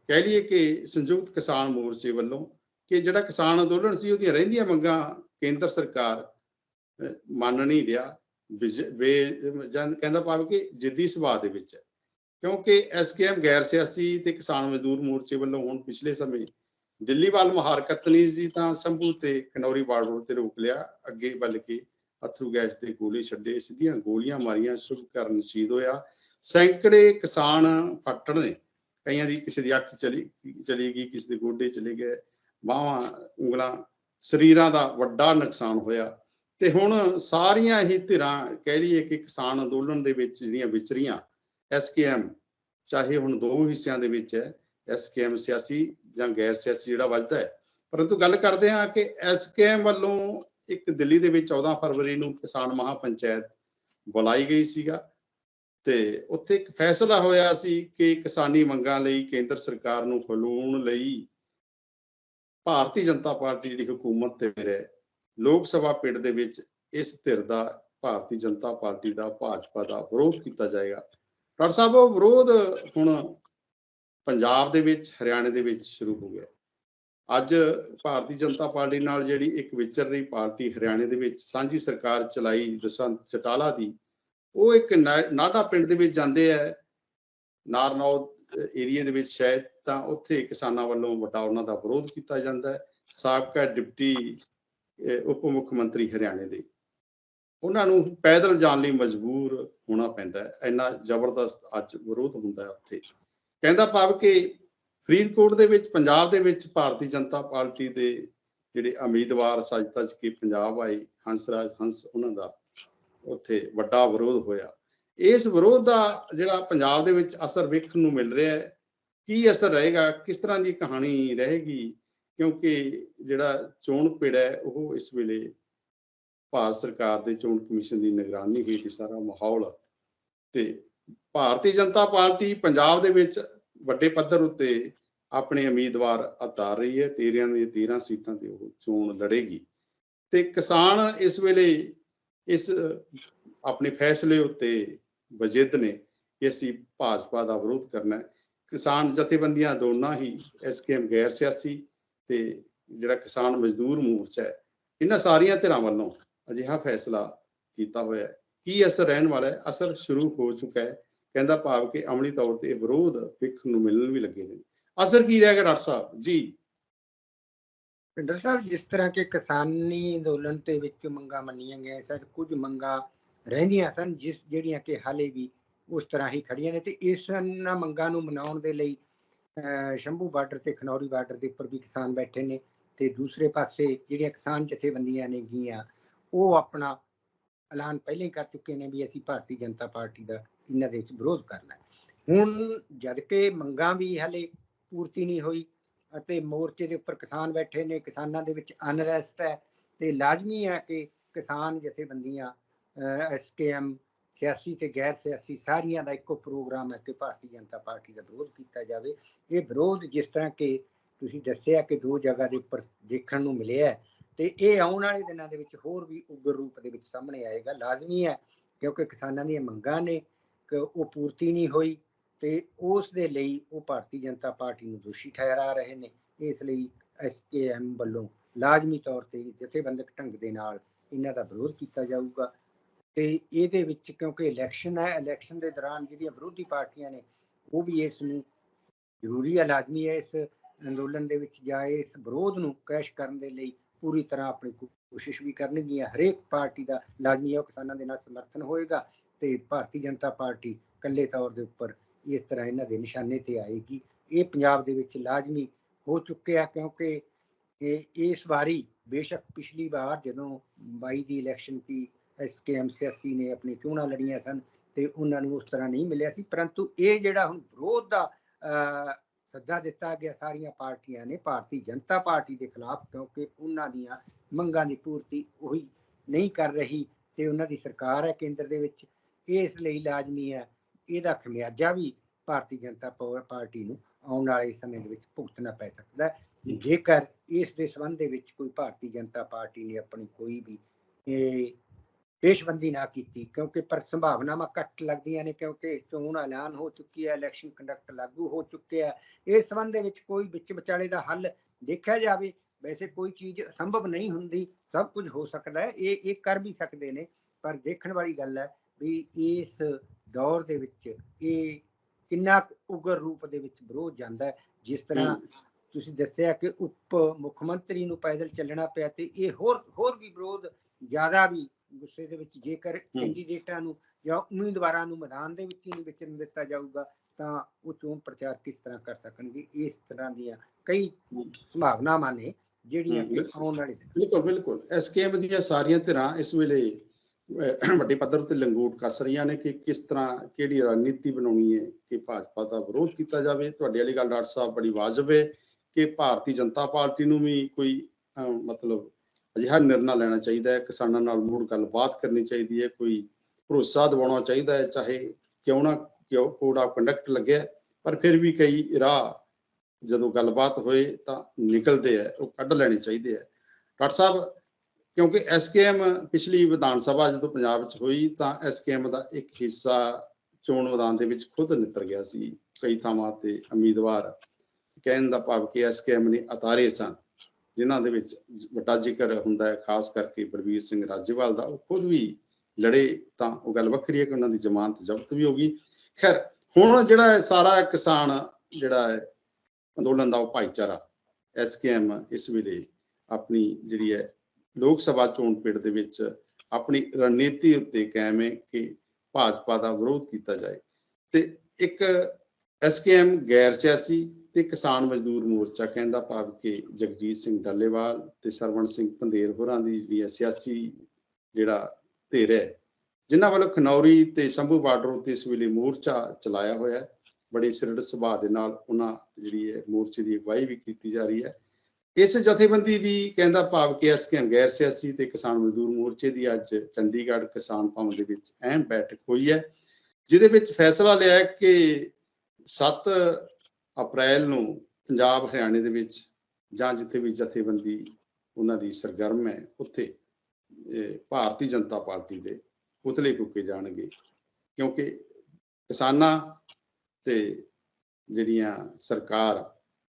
ਕਹਿ ਲਈਏ ਕਿ ਸੰਯੁਕਤ ਕਿਸਾਨ ਮੋਰਚੇ ਵੱਲੋਂ ਕਿ ਜਿਹੜਾ ਕਿਸਾਨ ਅੰਦੋਲਨ ਸੀ, ਉਹਦੀਆਂ ਰਹਿੰਦੀਆਂ ਮੰਗਾਂ ਕੇਂਦਰ ਸਰਕਾਰ ਮੰਨ ਨਹੀਂ ਰਿਹਾ। ਜਨ ਕਹਿੰਦਾ ਭਾਵ ਕਿ ਜਿੱਦੀ ਸੁਭਾਅ ਦੇ ਵਿੱਚ ਹੈ। ਕਿਉਂਕਿ ਐਸਕੇਐਮ ਗੈਰ ਸਿਆਸੀ ਤੇ ਕਿਸਾਨ ਮਜ਼ਦੂਰ ਮੋਰਚੇ ਵੱਲੋਂ ਹੁਣ ਪਿਛਲੇ ਸਮੇਂ ਦਿੱਲੀ ਵੱਲ ਮੁਹਾਰਕਤ ਨਹੀਂ ਸੀ ਤਾਂ ਸ਼ੰਭੂ ਤੇ ਕਨੌਰੀ ਬਾਰਡਰ ਤੇ ਰੋਕ ਲਿਆ। ਅੱਗੇ ਵੱਲ ਕੇ ਅਥਰੂ ਗੈਸ ਤੇ ਗੋਲੀ ਛੱਡੇ। ਸਿੱਧੀਆਂ ਗੋਲੀਆਂ ਮਾਰੀਆਂ। ਸ਼ੁਭ ਕਰਨ ਸ਼ਹੀਦ ਹੋਇਆ। ਸੈਂਕੜੇ ਕਿਸਾਨ ਫੱਟੜ ਨੇ। ਕਈਆਂ ਦੀ ਕਿਸੇ ਦੀ ਅੱਖ ਚਲੀ ਚਲੀ ਗਈ, ਕਿਸੇ ਦੇ ਗੋਡੇ ਚਲੇ ਗਏ। ਬਾਹਾਂ, ਉਂਗਲਾਂ, ਸਰੀਰਾਂ ਦਾ ਵੱਡਾ ਨੁਕਸਾਨ ਹੋਇਆ। ਤੇ ਹੁਣ ਸਾਰੀਆਂ ਹੀ ਧਿਰਾਂ, ਕਹਿ ਲਈਏ ਕਿ ਕਿਸਾਨ ਅੰਦੋਲਨ ਦੇ ਵਿੱਚ ਜਿਹੜੀਆਂ ਵਿਚਰੀਆਂ ਐਸਕੇਐਮ ਚਾਹੇ ਹੁਣ ਦੋ ਹਿੱਸਿਆਂ ਦੇ ਵਿੱਚ ਹੈ ਐਸਕੇਐਮ ਸਿਆਸੀ ਜਾਂ ਗੈਰ ਸਿਆਸੀ ਜਿਹੜਾ ਵੱਜਦਾ ਹੈ। ਪਰੰਤੂ ਗੱਲ ਕਰਦੇ ਹਾਂ ਕਿ ਐਸਕੇਐਮ ਵੱਲੋਂ ਇੱਕ ਦਿੱਲੀ ਦੇ ਵਿੱਚ 14 ਫਰਵਰੀ ਨੂੰ ਕਿਸਾਨ ਮਹਾ ਬੁਲਾਈ ਗਈ ਸੀਗਾ ਤੇ ਉੱਥੇ ਇੱਕ ਫੈਸਲਾ ਹੋਇਆ ਸੀ ਕਿ ਕਿਸਾਨੀ ਮੰਗਾਂ ਲਈ ਕੇਂਦਰ ਸਰਕਾਰ ਨੂੰ ਖਲੋਣ ਲਈ ਭਾਰਤੀ ਜਨਤਾ ਪਾਰਟੀ ਜਿਹੜੀ ਹਕੂਮਤ ਤੇ ਹੈ, ਲੋਕ ਸਭਾ ਪਿੰਡ ਦੇ ਵਿੱਚ ਇਸ ਧਿਰ ਦਾ ਭਾਰਤੀ ਜਨਤਾ ਪਾਰਟੀ ਦਾ ਭਾਜਪਾ ਦਾ ਵਿਰੋਧ ਕੀਤਾ ਜਾਏਗਾ। ਡਾਕਟਰ ਸਾਹਿਬ, ਉਹ ਵਿਰੋਧ ਹੁਣ ਪੰਜਾਬ ਦੇ ਵਿੱਚ, ਹਰਿਆਣੇ ਦੇ ਵਿੱਚ ਸ਼ੁਰੂ ਹੋ ਗਿਆ। ਅੱਜ ਭਾਰਤੀ ਜਨਤਾ ਪਾਰਟੀ ਨਾਲ ਜਿਹੜੀ ਇੱਕ ਵਿਚਰ ਰਹੀ ਪਾਰਟੀ ਹਰਿਆਣੇ ਦੇ ਵਿੱਚ, ਸਾਂਝੀ ਸਰਕਾਰ ਚਲਾਈ ਦਸ਼ਵੰਤ ਚਟਾਲਾ ਦੀ, ਉਹ ਇੱਕ ਨਾ- ਨਾਢਾ ਪਿੰਡ ਦੇ ਵਿੱਚ ਜਾਂਦੇ ਆ। ਨਾਰਨੌਦ ਏਰੀਆ ਦੇ ਵਿੱਚ ਸ਼ਾਇਦ ਤਾਂ ਉੱਥੇ ਕਿਸਾਨਾਂ ਵੱਲੋਂ ਵੱਡਾ ਉਹਨਾਂ ਦਾ ਵਿਰੋਧ ਕੀਤਾ ਜਾਂਦਾ ਹੈ। ਸਾਬਕਾ ਡਿਪਟੀ ਉਪ ਮੁੱਖ ਮੰਤਰੀ ਹਰਿਆਣੇ ਦੇ। ਉਹਨਾਂ ਨੂੰ ਪੈਦਲ ਜਾਣ ਲਈ ਮਜਬੂਰ ਹੋਣਾ ਪੈਂਦਾ ਹੈ। ਇੰਨਾ ਜ਼ਬਰਦਸਤ ਅੱਜ ਵਿਰੋਧ ਹੁੰਦਾ ਹੈ ਉੱਥੇ। ਕਹਿੰਦਾ ਭਾਵ ਕਿ ਫਰੀਦਕੋਟ ਦੇ ਵਿੱਚ, ਪੰਜਾਬ ਦੇ ਵਿੱਚ ਭਾਰਤੀ ਜਨਤਾ ਪਾਰਟੀ ਦੇ ਜਿਹੜੇ ਉਮੀਦਵਾਰ ਸੱਜ ਕੇ ਪੰਜਾਬ ਆਏ ਹੰਸਰਾਜ ਹੰਸ ਉਹਨਾਂ ਦਾ ਉੱਥੇ ਵੱਡਾ ਵਿਰੋਧ ਹੋਇਆ। ਇਸ ਵਿਰੋਧ ਦਾ ਜਿਹੜਾ ਪੰਜਾਬ ਦੇ ਵਿੱਚ ਅਸਰ ਵੇਖਣ ਨੂੰ ਮਿਲ ਰਿਹਾ ਹੈ, ਕੀ ਅਸਰ ਰਹੇਗਾ, ਕਿਸ ਤਰ੍ਹਾਂ ਦੀ ਕਹਾਣੀ ਰਹੇਗੀ, ਕਿਉਂਕਿ ਜਿਹੜਾ ਚੋਣ ਪਿੜ ਹੈ, ਉਹ ਇਸ ਵੇਲੇ ਭਾਰਤ ਸਰਕਾਰ ਦੇ ਚੋਣ ਕਮਿਸ਼ਨ ਦੀ ਨਿਗਰਾਨੀ ਹੇਠ ਹੀ ਸਾਰਾ ਮਾਹੌਲ ਤੇ ਭਾਰਤੀ ਜਨਤਾ ਪਾਰਟੀ ਪੰਜਾਬ ਦੇ ਵਿੱਚ ਵੱਡੇ ਪੱਧਰ ਉੱਤੇ ਆਪਣੇ ਉਮੀਦਵਾਰ ਉਤਾਰ ਰਹੀ ਹੈ। 13 ਦੀਆਂ 13 ਸੀਟਾਂ ਤੇ ਉਹ ਚੋਣ ਲੜੇਗੀ। ਤੇ ਕਿਸਾਨ ਇਸ ਵੇਲੇ ਇਸ ਆਪਣੇ ਫੈਸਲੇ ਉੱਤੇ ਵਜਿੱਦ ਨੇ ਕਿ ਅਸੀਂ ਭਾਜਪਾ ਦਾ ਵਿਰੋਧ ਕਰਨਾ ਹੈ। ਕਿਸਾਨ ਜਥੇਬੰਦੀਆਂ ਦੋਨਾਂ ਹੀ ਐਸਕੇਐਮ ਗੈਰ ਸਿਆਸੀ ਤੇ ਜਿਹੜਾ ਕਿਸਾਨ ਮਜ਼ਦੂਰ ਮੋਰਚਾ ਹੈ, ਇਹਨਾਂ ਸਾਰੀਆਂ ਧਿਰਾਂ ਵੱਲੋਂ ਅਜਿਹਾ ਫੈਸਲਾ ਕੀਤਾ ਹੋਇਆ ਹੈ। ਕੀ ਅਸਰ ਰਹਿਣ ਵਾਲਾ ਹੈ? ਅਸਰ ਸ਼ੁਰੂ ਹੋ ਚੁੱਕਾ ਹੈ। ਕਹਿੰਦਾ ਭਾਵ ਕਿ ਅਮਲੀ ਤੌਰ ਤੇ ਵਿਰੋਧ ਵੇਖਣ ਨੂੰ ਮਿਲਣ ਵੀ ਲੱਗੇ ਨੇ। ਅਸਰ ਕੀ ਰਹੇਗਾ ਡਾਕਟਰ ਸਾਹਿਬ? ਜੀ। ਪਿੰਡਰ ਸਾਹਿਬ, ਜਿਸ ਤਰ੍ਹਾਂ ਕਿ ਕਿਸਾਨੀ ਅੰਦੋਲਨ ਦੇ ਵਿੱਚ ਮੰਗਾਂ ਮੰਨੀਆਂ ਗਈਆਂ ਸਨ, ਕੁਝ ਮੰਗਾਂ ਰਹਿੰਦੀਆਂ ਸਨ, ਜਿਸ ਜਿਹੜੀਆਂ ਕਿ ਹਾਲੇ ਵੀ ਉਸ ਤਰ੍ਹਾਂ ਹੀ ਖੜੀਆਂ ਨੇ ਤੇ ਇਸ ਇਹਨਾਂ ਮੰਗਾਂ ਨੂੰ ਮਨਾਉਣ ਦੇ ਲਈ, ਅਹ, ਸ਼ੰਭੂ ਬਾਰਡਰ ਤੇ ਖਨੌਰੀ ਬਾਰਡਰ ਦੇ ਉੱਪਰ ਵੀ ਕਿਸਾਨ ਬੈਠੇ ਨੇ ਤੇ ਦੂਸਰੇ ਪਾਸੇ ਜਿਹੜੀਆਂ ਕਿਸਾਨ ਜਥੇਬੰਦੀਆਂ ਨੇ ਗੀਆਂ, ਉਹ ਆਪਣਾ ਐਲਾਨ ਪਹਿਲਾਂ ਹੀ ਕਰ ਚੁੱਕੇ ਨੇ ਵੀ ਅਸੀਂ ਭਾਰਤੀ ਜਨਤਾ ਪਾਰਟੀ ਦਾ ਇਹਨਾਂ ਦੇ ਵਿੱਚ ਵਿਰੋਧ ਕਰਨਾ ਹੁਣ ਜਦ ਕਿ ਮੰਗਾਂ ਵੀ ਹਾਲੇ ਪੂਰਤੀ ਨਹੀਂ ਹੋਈ ਅਤੇ ਮੋਰਚੇ ਦੇ ਉੱਪਰ ਕਿਸਾਨ ਬੈਠੇ ਨੇ, ਕਿਸਾਨਾਂ ਦੇ ਵਿੱਚ ਅਨਰੈਸਟ ਹੈ ਤੇ ਲਾਜ਼ਮੀ ਹੈ ਕਿ ਕਿਸਾਨ ਜਥੇਬੰਦੀਆਂ ਐਸਕੇਐਮ ਸਿਆਸੀ ਤੇ ਗੈਰ ਸਿਆਸੀ ਸਾਰੀਆਂ ਦਾ ਇੱਕੋ ਪ੍ਰੋਗਰਾਮ ਹੈ ਕਿ ਭਾਰਤੀ ਜਨਤਾ ਪਾਰਟੀ ਦਾ ਵਿਰੋਧ ਕੀਤਾ ਜਾਵੇ। ਇਹ ਵਿਰੋਧ ਜਿਸ ਤਰ੍ਹਾਂ ਕਿ ਤੁਸੀਂ ਦੱਸਿਆ ਕਿ ਦੋ ਜਗ੍ਹਾ ਦੇ ਉੱਪਰ ਦੇਖਣ ਨੂੰ ਮਿਲਿਆ ਹੈ ਤੇ ਇਹ ਆਉਣ ਵਾਲੇ ਦਿਨਾਂ ਦੇ ਵਿੱਚ ਹੋਰ ਵੀ ਉਗਰ ਰੂਪ ਦੇ ਵਿੱਚ ਸਾਹਮਣੇ ਆਏਗਾ। ਲਾਜ਼ਮੀ ਹੈ ਕਿਉਂਕਿ ਕਿਸਾਨਾਂ ਦੀਆਂ ਮੰਗਾਂ ਨੇ ਉਹ ਪੂਰਤੀ ਨਹੀਂ ਹੋਈ ਤੇ ਉਸ ਦੇ ਲਈ ਉਹ ਭਾਰਤੀ ਜਨਤਾ ਪਾਰਟੀ ਨੂੰ ਦੋਸ਼ੀ ਠਹਿਰਾ ਰਹੇ ਨੇ। ਇਸ ਲਈ ਐਸਕੇਐਮ ਵੱਲੋਂ ਲਾਜ਼ਮੀ ਤੌਰ ਤੇ ਜਥੇਬੰਦਕ ਢੰਗ ਦੇ ਨਾਲ ਇਹਨਾਂ ਦਾ ਵਿਰੋਧ ਕੀਤਾ ਜਾਊਗਾ। ਤੇ ਇਹਦੇ ਵਿੱਚ ਕਿਉਂਕਿ ਇਲੈਕਸ਼ਨ ਹੈ, ਇਲੈਕਸ਼ਨ ਦੇ ਦੌਰਾਨ ਜਿਹੜੀਆਂ ਵਿਰੋਧੀ ਪਾਰਟੀਆਂ ਨੇ, ਉਹ ਵੀ ਇਸ ਨੂੰ ਜ਼ਰੂਰੀ ਹੈ ਲਾਜ਼ਮੀ ਹੈ ਇਸ ਅੰਦੋਲਨ ਦੇ ਵਿੱਚ ਜਾਂ ਇਸ ਵਿਰੋਧ ਨੂੰ ਕੈਸ਼ ਕਰਨ ਦੇ ਲਈ ਪੂਰੀ ਤਰ੍ਹਾਂ ਆਪਣੀ ਕੋਸ਼ਿਸ਼ ਵੀ ਕਰਨਗੀਆਂ। ਹਰੇਕ ਪਾਰਟੀ ਦਾ ਲਾਜ਼ਮੀ ਹੈ ਉਹ ਕਿਸਾਨਾਂ ਦੇ ਨਾਲ ਸਮਰਥਨ ਹੋਏਗਾ। ਤੇ ਭਾਰਤੀ ਜਨਤਾ ਪਾਰਟੀ ਇਕੱਲੇ ਤੌਰ ਦੇ ਉੱਪਰ ਇਸ ਤਰ੍ਹਾਂ ਇਹਨਾਂ ਦੇ ਨਿਸ਼ਾਨੇ ਤੇ ਆਏਗੀ। ਇਹ ਪੰਜਾਬ ਦੇ ਵਿੱਚ ਲਾਜ਼ਮੀ ਹੋ ਚੁੱਕਿਆ ਕਿਉਂਕਿ ਇਹ ਇਸ ਵਾਰੀ ਬੇਸ਼ੱਕ ਪਿਛਲੀ ਵਾਰ ਜਦੋਂ 22 ਦੀ ਇਲੈਕਸ਼ਨ ਸੀ ਐਸਕੇਐਮ ਸਿਆਸੀ ਨੇ ਆਪਣੀ ਚੋਣਾਂ ਲੜੀਆਂ ਸਨ ਤੇ ਉਹਨਾਂ ਨੂੰ ਉਸ ਤਰ੍ਹਾਂ ਨਹੀਂ ਮਿਲਿਆ ਸੀ। ਪਰੰਤੂ ਇਹ ਜਿਹੜਾ ਹੁਣ ਵਿਰੋਧ ਦਾ ਸੱਦਾ ਦਿੱਤਾ ਗਿਆ ਸਾਰੀਆਂ ਪਾਰਟੀਆਂ ਨੇ ਭਾਰਤੀ ਜਨਤਾ ਪਾਰਟੀ ਦੇ ਖਿਲਾਫ ਕਿਉਂਕਿ ਉਹਨਾਂ ਦੀਆਂ ਮੰਗਾਂ ਦੀ ਪੂਰਤੀ ਉਹੀ ਨਹੀਂ ਕਰ ਰਹੀ ਤੇ ਉਹਨਾਂ ਦੀ ਸਰਕਾਰ ਹੈ ਕੇਂਦਰ ਦੇ ਵਿੱਚ। ਇਹ ਇਸ ਲਈ ਲਾਜ਼ਮੀ ਹੈ। ਇਹਦਾ ਖਮਿਆਜਾ ਵੀ ਭਾਰਤੀ ਜਨਤਾ ਪਾ- ਪਾਰਟੀ ਨੂੰ ਆਉਣ ਵਾਲੇ ਸਮੇਂ ਦੇ ਵਿੱਚ ਭੁਗਤਣਾ ਪੈ ਸਕਦਾ। ਹੈ ਜੇਕਰ ਇਸ ਦੇ ਸੰਬੰਧ ਦੇ ਵਿੱਚ ਕੋਈ ਭਾਰਤੀ ਜਨਤਾ ਪਾਰਟੀ ਨੇ ਆਪਣੀ ਕੋਈ ਵੀ, ਇਹ ਪੇਸ਼ਬੰਦੀ ਨਾ ਕੀਤੀ, ਕਿਉਂਕਿ ਪਰ ਸੰਭਾਵਨਾਵਾਂ ਘੱਟ ਲੱਗਦੀਆਂ ਨੇ, ਕਿਉਂਕਿ ਚੋਣ ਐਲਾਨ ਹੋ ਚੁੱਕੀ ਹੈ ਇਲੈਕਸ਼ਨ ਕੰਡਕਟ ਲਾਗੂ ਹੋ ਚੁੱਕਿਆ ਹੈ ਇਸ ਸੰਬੰਧ ਦੇ ਵਿੱਚ ਕੋਈ ਵਿੱਚ ਵਿਚਾਲੇ ਦਾ ਹੱਲ ਦੇਖਿਆ ਜਾਵੇ, ਵੈਸੇ ਕੋਈ ਚੀਜ਼ ਸੰਭਵ ਨਹੀਂ ਹੁੰਦੀ। ਸਭ ਕੁਝ ਹੋ ਸਕਦਾ ਹੈ। ਇਹ ਇਹ ਕਰ ਵੀ ਸਕਦੇ ਨੇ, ਪਰ ਦੇਖਣ ਵਾਲੀ ਗੱਲ ਹੈ ਵੀ ਇਸ ਦੌਰ ਦੇ ਵਿੱਚ ਇਹ ਕਿੰਨਾ ਉਗਰ ਰੂਪ ਦੇ ਵਿੱਚ ਵਿਰੋਧ ਜਾਂਦਾ ਜਿਸ ਤਰ੍ਹਾਂ। ਤੁਸੀਂ ਦੱਸਿਆ ਕਿ ਉਪ ਮੁੱਖ ਮੰਤਰੀ ਨੂੰ ਪੈਦਲ ਚੱਲਣਾ ਪਿਆ ਤੇ ਇਹ ਹੋਰ ਹੋਰ ਵੀ ਵਿਰੋਧ ਜ਼ਿਆਦਾ ਵੀ ਗੁੱਸੇ ਦੇ ਵਿੱਚ ਜੇਕਰ ਕੈਂਡੀਡੇਟਾਂ ਨੂੰ ਜਾਂ ਉਮੀਦਵਾਰਾਂ ਨੂੰ ਮੈਦਾਨ ਦੇ ਵਿੱਚ ਹੀ ਨਹੀਂ ਵਿਚਰਨ ਦਿੱਤਾ ਜਾਊਗਾ ਤਾਂ ਉਹ ਚੋਣ ਪ੍ਰਚਾਰ ਕਿਸ ਤਰ੍ਹਾਂ ਕਰ ਸਕਣਗੇ ਇਸ ਤਰ੍ਹਾਂ ਦੀਆਂ ਕਈ ਸੰਭਾਵਨਾਵਾਂ ਨੇ ਜਿਹੜੀਆਂ ਕਿ। ਆਉਣ ਵਾਲੇ ਬਿਲਕੁਲ ਬਿਲਕੁਲ ਐਸਕੇਐਮ ਦੀਆਂ ਸਾਰੀਆਂ ਧਿਰਾਂ ਇਸ ਵੇਲੇ ਵੱਡੇ ਪੱਧਰ ਤੇ ਲੰਗੋਟ ਕੱਸ ਰਹੀਆਂ ਨੇ ਕਿ ਕਿਸ ਤਰ੍ਹਾਂ ਕਿਹੜੀ ਰਣਨੀਤੀ ਬਣਾਉਣੀ ਹੈ ਕਿ ਭਾਜਪਾ ਦਾ ਵਿਰੋਧ ਕੀਤਾ ਜਾਵੇ। ਤੁਹਾਡੀ ਵਾਲੀ ਗੱਲ ਡਾਕਟਰ ਸਾਹਿਬ ਬੜੀ ਵਾਜਬ ਹੈ ਕਿ ਭਾਰਤੀ ਜਨਤਾ ਪਾਰਟੀ ਨੂੰ ਵੀ ਕੋਈ ਮਤਲਬ ਅਜਿਹਾ ਨਿਰਣਾ ਲੈਣਾ ਚਾਹੀਦਾ ਹੈ। ਕਿਸਾਨਾਂ ਨਾਲ ਮੁੜ ਗੱਲਬਾਤ ਕਰਨੀ ਚਾਹੀਦੀ ਹੈ। ਕੋਈ ਭਰੋਸਾ ਦਿਵਾਉਣਾ ਚਾਹੀਦਾ ਹੈ। ਚਾਹੇ ਕਿਉਂ ਨਾ ਕਿਉਂ ਕੋਡ ਆਫ ਕੰਡਕਟ ਲੱਗਿਆ, ਪਰ ਫਿਰ ਵੀ ਕਈ ਰਾਹ ਜਦੋਂ ਗੱਲਬਾਤ ਹੋਏ ਤਾਂ ਨਿਕਲਦੇ ਆ ਉਹ ਕੱਢ ਲੈਣੇ ਚਾਹੀਦੇ ਆ ਡਾਕਟਰ ਸਾਹਿਬ ਕਿਉਂਕਿ ਐਸਕੇਐਮ ਪਿਛਲੀ ਵਿਧਾਨ ਸਭਾ ਜਦੋਂ ਪੰਜਾਬ ਵਿੱਚ ਹੋਈ ਤਾਂ ਐਸਕੇਐਮ ਦਾ ਇੱਕ ਹਿੱਸਾ ਚੋਣ ਮੈਦਾਨ ਦੇ ਵਿੱਚ ਖੁਦ ਨਿੱਤਰ ਗਿਆ ਸੀ। ਕਈ ਥਾਵਾਂ ਤੇ ਉਮੀਦਵਾਰ ਕਹਿਣ ਦਾ ਭਾਵ ਕਿ ਐਸਕੇਐਮ ਨੇ ਅਤਾਰੇ ਸਨ, ਜਿਨ੍ਹਾਂ ਦੇ ਵਿੱਚ ਵੱਡਾ ਜ਼ਿਕਰ ਹੁੰਦਾ ਹੈ, ਖਾਸ ਕਰਕੇ ਬਲਵੀਰ ਸਿੰਘ ਰਾਜੇਵਾਲ ਦਾ। ਉਹ ਖੁਦ ਵੀ ਲੜੇ ਤਾਂ ਉਹ ਗੱਲ ਵੱਖਰੀ ਹੈ ਕਿ ਉਹਨਾਂ ਦੀ ਜ਼ਮਾਨਤ ਜ਼ਬਤ ਵੀ ਹੋ ਗਈ। ਖੈਰ, ਹੁਣ ਜਿਹੜਾ ਸਾਰਾ ਕਿਸਾਨ ਜਿਹੜਾ ਹੈ, ਅੰਦੋਲਨ ਦਾ ਉਹ ਭਾਈਚਾਰਾ ਐਸਕੇਐਮ ਇਸ ਵੇਲੇ ਆਪਣੀ ਜਿਹੜੀ ਹੈ ਲੋਕ ਸਭਾ ਚੋਣ ਪਿੜ ਦੇ ਵਿੱਚ ਆਪਣੀ ਰਣਨੀਤੀ ਉੱਤੇ ਕਾਇਮ ਹੈ ਕਿ ਭਾਜਪਾ ਦਾ ਵਿਰੋਧ ਕੀਤਾ ਜਾਏ। ਤੇ ਇੱਕ ਐਸਕੇਐਮ ਗੈਰ ਸਿਆਸੀ ਤੇ ਕਿਸਾਨ ਮਜ਼ਦੂਰ ਮੋਰਚਾ ਕਹਿੰਦਾ ਭਾਵ ਕਿ ਜਗਜੀਤ ਸਿੰਘ ਡੱਲੇਵਾਲ ਤੇ ਸਰਵਣ ਸਿੰਘ ਪੰਧੇਰ ਹੋਰਾਂ ਦੀ ਜਿਹੜੀ ਹੈ ਸਿਆਸੀ ਜਿਹੜਾ ਧਿਰ ਹੈ, ਜਿਨ੍ਹਾਂ ਵੱਲੋਂ ਖਨੌਰੀ ਤੇ ਸ਼ੰਭੂ ਬਾਰਡਰ ਉੱਤੇ ਇਸ ਵੇਲੇ ਮੋਰਚਾ ਚਲਾਇਆ ਹੋਇਆ ਹੈ। ਬੜੀ ਸਿਰੜ ਸੁਭਾਅ ਦੇ ਨਾਲ ਉਹਨਾਂ ਜਿਹੜੀ ਹੈ ਮੋਰਚੇ ਦੀ ਅਗਵਾਈ ਵੀ ਕੀਤੀ ਜਾ ਰਹੀ ਹੈ। ਇਸ ਜਥੇਬੰਦੀ ਦੀ ਕਹਿੰਦਾ ਭਾਵ ਕਿ ਐਸਕੇਐਮ ਗੈਰ ਸਿਆਸੀ ਤੇ ਕਿਸਾਨ ਮਜ਼ਦੂਰ ਮੋਰਚੇ ਦੀ ਅੱਜ ਚੰਡੀਗੜ੍ਹ ਕਿਸਾਨ ਭਵਨ ਦੇ ਵਿੱਚ ਅਹਿਮ ਬੈਠਕ ਹੋਈ ਹੈ, ਜਿਹਦੇ ਵਿੱਚ ਫੈਸਲਾ ਲਿਆ ਕਿ 7 ਅਪ੍ਰੈਲ ਨੂੰ ਪੰਜਾਬ ਹਰਿਆਣੇ ਦੇ ਵਿੱਚ ਜਾਂ ਜਿੱਥੇ ਵੀ ਜਥੇਬੰਦੀ ਉਹਨਾਂ ਦੀ ਸਰਗਰਮ ਹੈ, ਉੱਥੇ ਭਾਰਤੀ ਜਨਤਾ ਪਾਰਟੀ ਦੇ ਪੁਤਲੇ ਫੂਕੇ ਜਾਣਗੇ, ਕਿਉਂਕਿ ਕਿਸਾਨਾਂ ਤੇ ਜਿਹੜੀਆਂ ਸਰਕਾਰ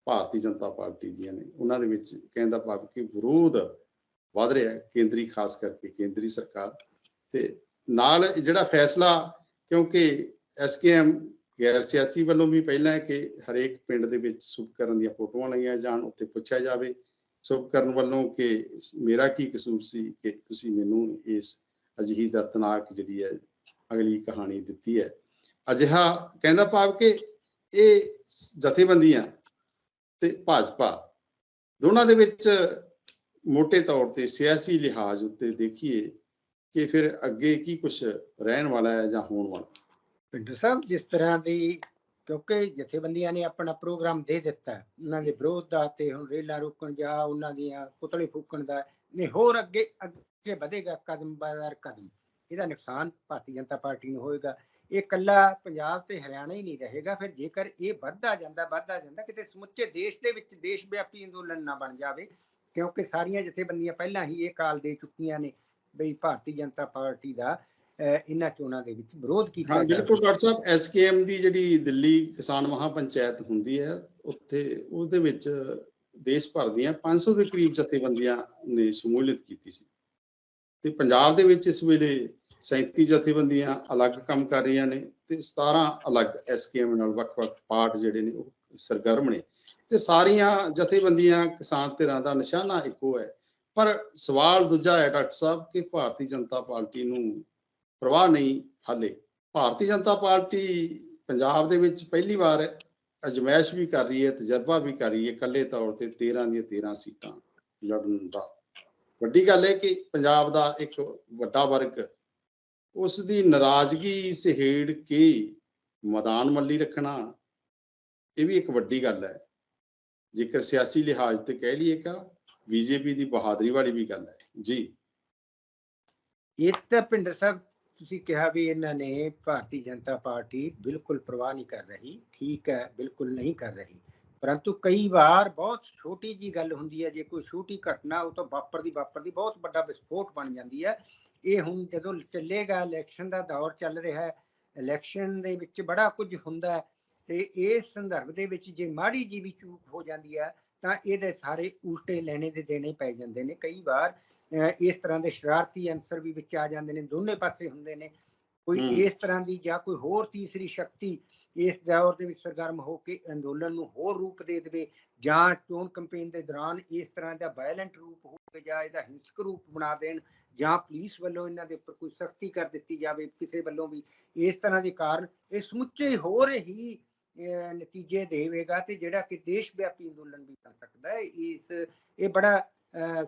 ਭਾਰਤੀ ਜਨਤਾ ਪਾਰਟੀ ਦੀਆਂ ਨੇ। ਉਹਨਾਂ ਦੇ ਵਿੱਚ ਕਹਿੰਦਾ ਭਾਵ ਕਿ ਵਿਰੋਧ ਵਧ ਰਿਹਾ ਹੈ ਕੇਂਦਰੀ, ਖਾਸ ਕਰਕੇ ਕੇਂਦਰੀ ਸਰਕਾਰ ਤੇ ਨਾਲ ਜਿਹੜਾ ਫੈਸਲਾ, ਕਿਉਂਕਿ ਐਸਕੇਐਮ ਗੈਰ ਸਿਆਸੀ ਵੱਲੋਂ ਵੀ ਪਹਿਲਾਂ ਹੈ ਕਿ ਹਰੇਕ ਪਿੰਡ ਦੇ ਵਿੱਚ ਸੁਭਕਰਨ ਦੀਆਂ ਫੋਟੋਆਂ ਲਈਆਂ ਜਾਣ ਉੱਤੇ ਪੁੱਛਿਆ ਜਾਵੇ। ਸੁਭਕਰਨ ਵੱਲੋਂ ਕਿ ਮੇਰਾ ਕੀ ਕਸੂਰ ਸੀ ਕਿ ਤੁਸੀਂ ਮੈਨੂੰ ਇਸ ਅਜਿਹੀ ਦਰਦਨਾਕ ਜਿਹੜੀ ਹੈ ਅਗਲੀ ਕਹਾਣੀ ਦਿੱਤੀ ਹੈ। ਅਜਿਹਾ ਕਹਿੰਦਾ ਭਾਵ ਕਿ ਇਹ ਜਥੇਬੰਦੀਆਂ ਤੇ ਭਾਜਪਾ। ਦੋਨਾਂ ਦੇ ਵਿੱਚ ਮੋٹے ਤੌਰ ਤੇ ਸਿਆਸੀ ਲਿਹਾਜ਼ ਉੱਤੇ ਦੇਖੀਏ ਕਿ ਫਿਰ ਅੱਗੇ ਕੀ ਕੁਝ ਰਹਿਣ ਵਾਲਾ ਹੈ ਜਾਂ ਹੋਣ ਵਾਲਾ। ਪਿੰਡਰ ਸਾਹਿਬ, ਜਿਸ ਤਰ੍ਹਾਂ ਦੀ ਕਿਉਂਕਿ ਜਥੇਬੰਦੀਆਂ ਨੇ ਆਪਣਾ ਪ੍ਰੋਗਰਾਮ ਦੇ ਦਿੱਤਾ, ਉਹਨਾਂ ਦੇ ਵਿਰੋਧ ਦਾ ਤੇ ਹੁਣ ਰੇਲਾਂ ਰੋਕਣ ਜਾਂ ਉਹਨਾਂ ਦੀਆਂ ਪੁਤਲੇ ਫੂਕਣ ਦਾ ਨਹੀਂ ਹੋਰ ਅੱਗੇ ਅੱਗੇ ਵਧੇਗਾ ਕਦਮ ਬਾਦਰ ਕਦਮ। ਇਹਦਾ ਨੁਕਸਾਨ ਭਾਰਤੀ ਜਨਤਾ ਪਾਰਟੀ ਨੂੰ ਹੋਏਗਾ। ਇਹ ਕੱਲਾ ਪੰਜਾਬ ਤੇ ਹਰਿਆਣਾ ਹੀ ਨਹੀਂ ਰਹੇਗਾ ਫਿਰ ਜੇਕਰ ਇਹ ਵੱਧਦਾ ਜਾਂਦਾ ਵੱਧਦਾ ਜਾਂਦਾ ਕਿਤੇ ਸਮੁੱਚੇ ਦੇਸ਼ ਦੇ ਵਿੱਚ ਦੇਸ਼ ਵਿਆਪੀ ਅੰਦੋਲਨ ਨਾ ਬਣ ਜਾਵੇ ਕਿਉਂਕਿ ਸਾਰੀਆਂ ਜਥੇਬੰਦੀਆਂ ਪਹਿਲਾਂ ਹੀ ਇਹ ਕਾਲ ਦੇ ਚੁੱਕੀਆਂ ਨੇ ਬਈ ਭਾਰਤੀ ਜਨਤਾ ਪਾਰਟੀ ਦਾ ਇਹਨਾਂ ਚੋਣਾਂ ਦੇ ਵਿੱਚ ਵਿਰੋਧ ਕੀਤਾ ਹਾਂ ਬਿਲਕੁਲ ਡਾਕਟਰ ਸਾਹਿਬ ਐਸਕੇਐਮ ਦੀ ਜਿਹੜੀ ਦਿੱਲੀ ਕਿਸਾਨ ਮਹਾ ਪੰਚਾਇਤ ਹੁੰਦੀ ਹੈ ਉੱਥੇ ਉਹਦੇ ਵਿੱਚ ਦੇਸ਼ ਭਰ ਦੀਆਂ 500 ਦੇ ਕਰੀਬ ਜਥੇਬੰਦੀਆਂ ਨੇ ਸ਼ਮੂਲੀਅਤ ਕੀਤੀ ਸੀ। ਤੇ ਪੰਜਾਬ ਦੇ ਵਿੱਚ ਇਸ ਵੇਲੇ 37 ਜਥੇਬੰਦੀਆਂ ਅਲੱਗ ਕੰਮ ਕਰ ਰਹੀਆਂ ਨੇ ਤੇ 17 ਅਲੱਗ ਐਸਕੇਐਮ ਨਾਲ ਵੱਖ-ਵੱਖ ਪਾਰਟ ਜਿਹੜੇ ਨੇ ਉਹ ਸਰਗਰਮ ਨੇ। ਤੇ ਸਾਰੀਆਂ ਜਥੇਬੰਦੀਆਂ ਕਿਸਾਨ ਧਿਰਾਂ ਦਾ ਨਿਸ਼ਾਨਾ ਇੱਕੋ ਹੈ। ਪਰ ਸਵਾਲ ਦੂਜਾ ਹੈ ਡਾਕਟਰ ਸਾਹਿਬ ਕਿ ਭਾਰਤੀ ਜਨਤਾ ਪਾਰਟੀ ਨੂੰ ਪ੍ਰਵਾਹ ਨਹੀਂ ਹਾਲੇ। ਭਾਰਤੀ ਜਨਤਾ ਪਾਰਟੀ ਪੰਜਾਬ ਦੇ ਵਿੱਚ ਪਹਿਲੀ ਵਾਰ ਅਜਮਾਇਸ਼ ਵੀ ਕਰ ਰਹੀ ਹੈ, ਤਜਰਬਾ ਵੀ ਕਰ ਰਹੀ ਹੈ ਇਕੱਲੇ ਤੌਰ ਤੇ 13 ਦੀਆਂ 13 ਸੀਟਾਂ ਲੜਨ ਦਾ। ਵੱਡੀ ਗੱਲ ਹੈ ਕਿ ਪੰਜਾਬ ਦਾ ਇੱਕ ਵੱਡਾ ਵਰਗ ਉਸ ਦੀ ਨਾਰਾਜ਼ਗੀ ਸਹੇੜ ਕੇ ਮੈਦਾਨ ਮੱਲੀ ਰੱਖਣਾ, ਇਹ ਵੀ ਇੱਕ ਵੱਡੀ ਗੱਲ ਹੈ। ਜੇਕਰ ਸਿਆਸੀ ਲਿਹਾਜ਼ ਤੇ ਕਹਿ ਲਈਏ ਕਿ ਬੀਜੇਪੀ ਦੀ ਬਹਾਦਰੀ ਵਾਲੀ ਵੀ ਗੱਲ ਹੈ। ਜੀ। ਇਹ ਤਾਂ ਭਿੰਡਰ ਸਾਹਿਬ, ਤੁਸੀਂ ਕਿਹਾ ਵੀ ਇਹਨਾਂ ਨੇ ਭਾਰਤੀ ਜਨਤਾ ਪਾਰਟੀ ਬਿਲਕੁਲ ਪਰਵਾਹ ਨਹੀਂ ਕਰ ਰਹੀ। ਠੀਕ ਹੈ, ਬਿਲਕੁਲ ਨਹੀਂ ਕਰ ਰਹੀ। ਪਰੰਤੂ ਕਈ ਵਾਰ ਬਹੁਤ ਛੋਟੀ ਜੀ ਗੱਲ ਹੁੰਦੀ ਹੈ, ਜੇ ਕੋਈ ਛੋਟੀ ਘਟਨਾ, ਉਹ ਤਾਂ ਵਾਪਰਦੀ ਵਾਪਰਦੀ ਬਹੁਤ ਵੱਡਾ ਵਿਸਫੋਟ ਬਣ ਜਾਂਦੀ ਹੈ। ਇਹ ਹੁਣ ਜਦੋਂ ਚੱਲੇਗਾ ਇਲੈਕਸ਼ਨ ਦਾ ਦੌਰ ਚੱਲ ਰਿਹਾ ਹੈ ਇਲੈਕਸ਼ਨ ਦੇ ਵਿੱਚ ਬੜਾ ਕੁਝ ਹੁੰਦਾ ਹੈ ਤੇ ਇਸ ਸੰਦਰਭ ਦੇ ਵਿੱਚ ਜੇ ਮਾੜੀ ਜੀ ਵੀ ਚੂਕ ਹੋ ਜਾਂਦੀ ਹੈ ਤਾਂ ਇਹਦੇ ਸਾਰੇ ਉਲਟੇ ਲੈਣੇ ਦੇ ਦੇਣੇ ਪੈ ਜਾਂਦੇ ਨੇ ਕਈ ਵਾਰ ਇਸ ਤਰ੍ਹਾਂ ਦੇ ਸ਼ਰਾਰਤੀ ਅੰਸਰ ਵੀ ਵਿੱਚ ਆ ਜਾਂਦੇ ਨੇ ਦੋਨੇ ਪਾਸੇ ਹੁੰਦੇ ਨੇ ਕੋਈ। ਇਸ ਤਰ੍ਹਾਂ ਦੀ ਜਾਂ ਕੋਈ ਹੋਰ ਤੀਸਰੀ ਸ਼ਕਤੀ ਇਸ ਦੌਰ ਦੇ ਵਿੱਚ ਸਰਗਰਮ ਹੋ ਕੇ ਅੰਦੋਲਨ ਨੂੰ ਹੋਰ ਰੂਪ ਦੇ ਦੇਵੇ ਜਾਂ ਚੋਣ ਕੈਂਪੇਨ ਦੇ ਦੌਰਾਨ ਇਸ ਤਰ੍ਹਾਂ ਦਾ ਵਾਇਲੈਂਟ ਰੂਪ ਹੋਵੇ ਜਾਂ ਇਹਦਾ ਹਿੰਸਕ ਰੂਪ ਬਣਾ ਦੇਣ ਜਾਂ ਪੁਲਿਸ ਵੱਲੋਂ ਇਹਨਾਂ ਦੇ ਉੱਪਰ ਕੋਈ ਸਖਤੀ ਕਰ ਦਿੱਤੀ ਜਾਵੇ, ਕਿਸੇ ਵੱਲੋਂ ਵੀ ਇਸ ਤਰ੍ਹਾਂ ਦੇ ਕਾਰਨ ਇਹ ਸਮੁੱਚੇ ਹੋਰ ਹੀ ਨਤੀਜੇ ਦੇਵੇਗਾ ਤੇ ਜਿਹੜਾ ਕਿ ਦੇਸ਼ ਵਿਆਪੀ ਅੰਦੋਲਨ ਵੀ ਬਣ ਸਕਦਾ ਹੈ, ਇਸ, ਇਹ ਬੜਾ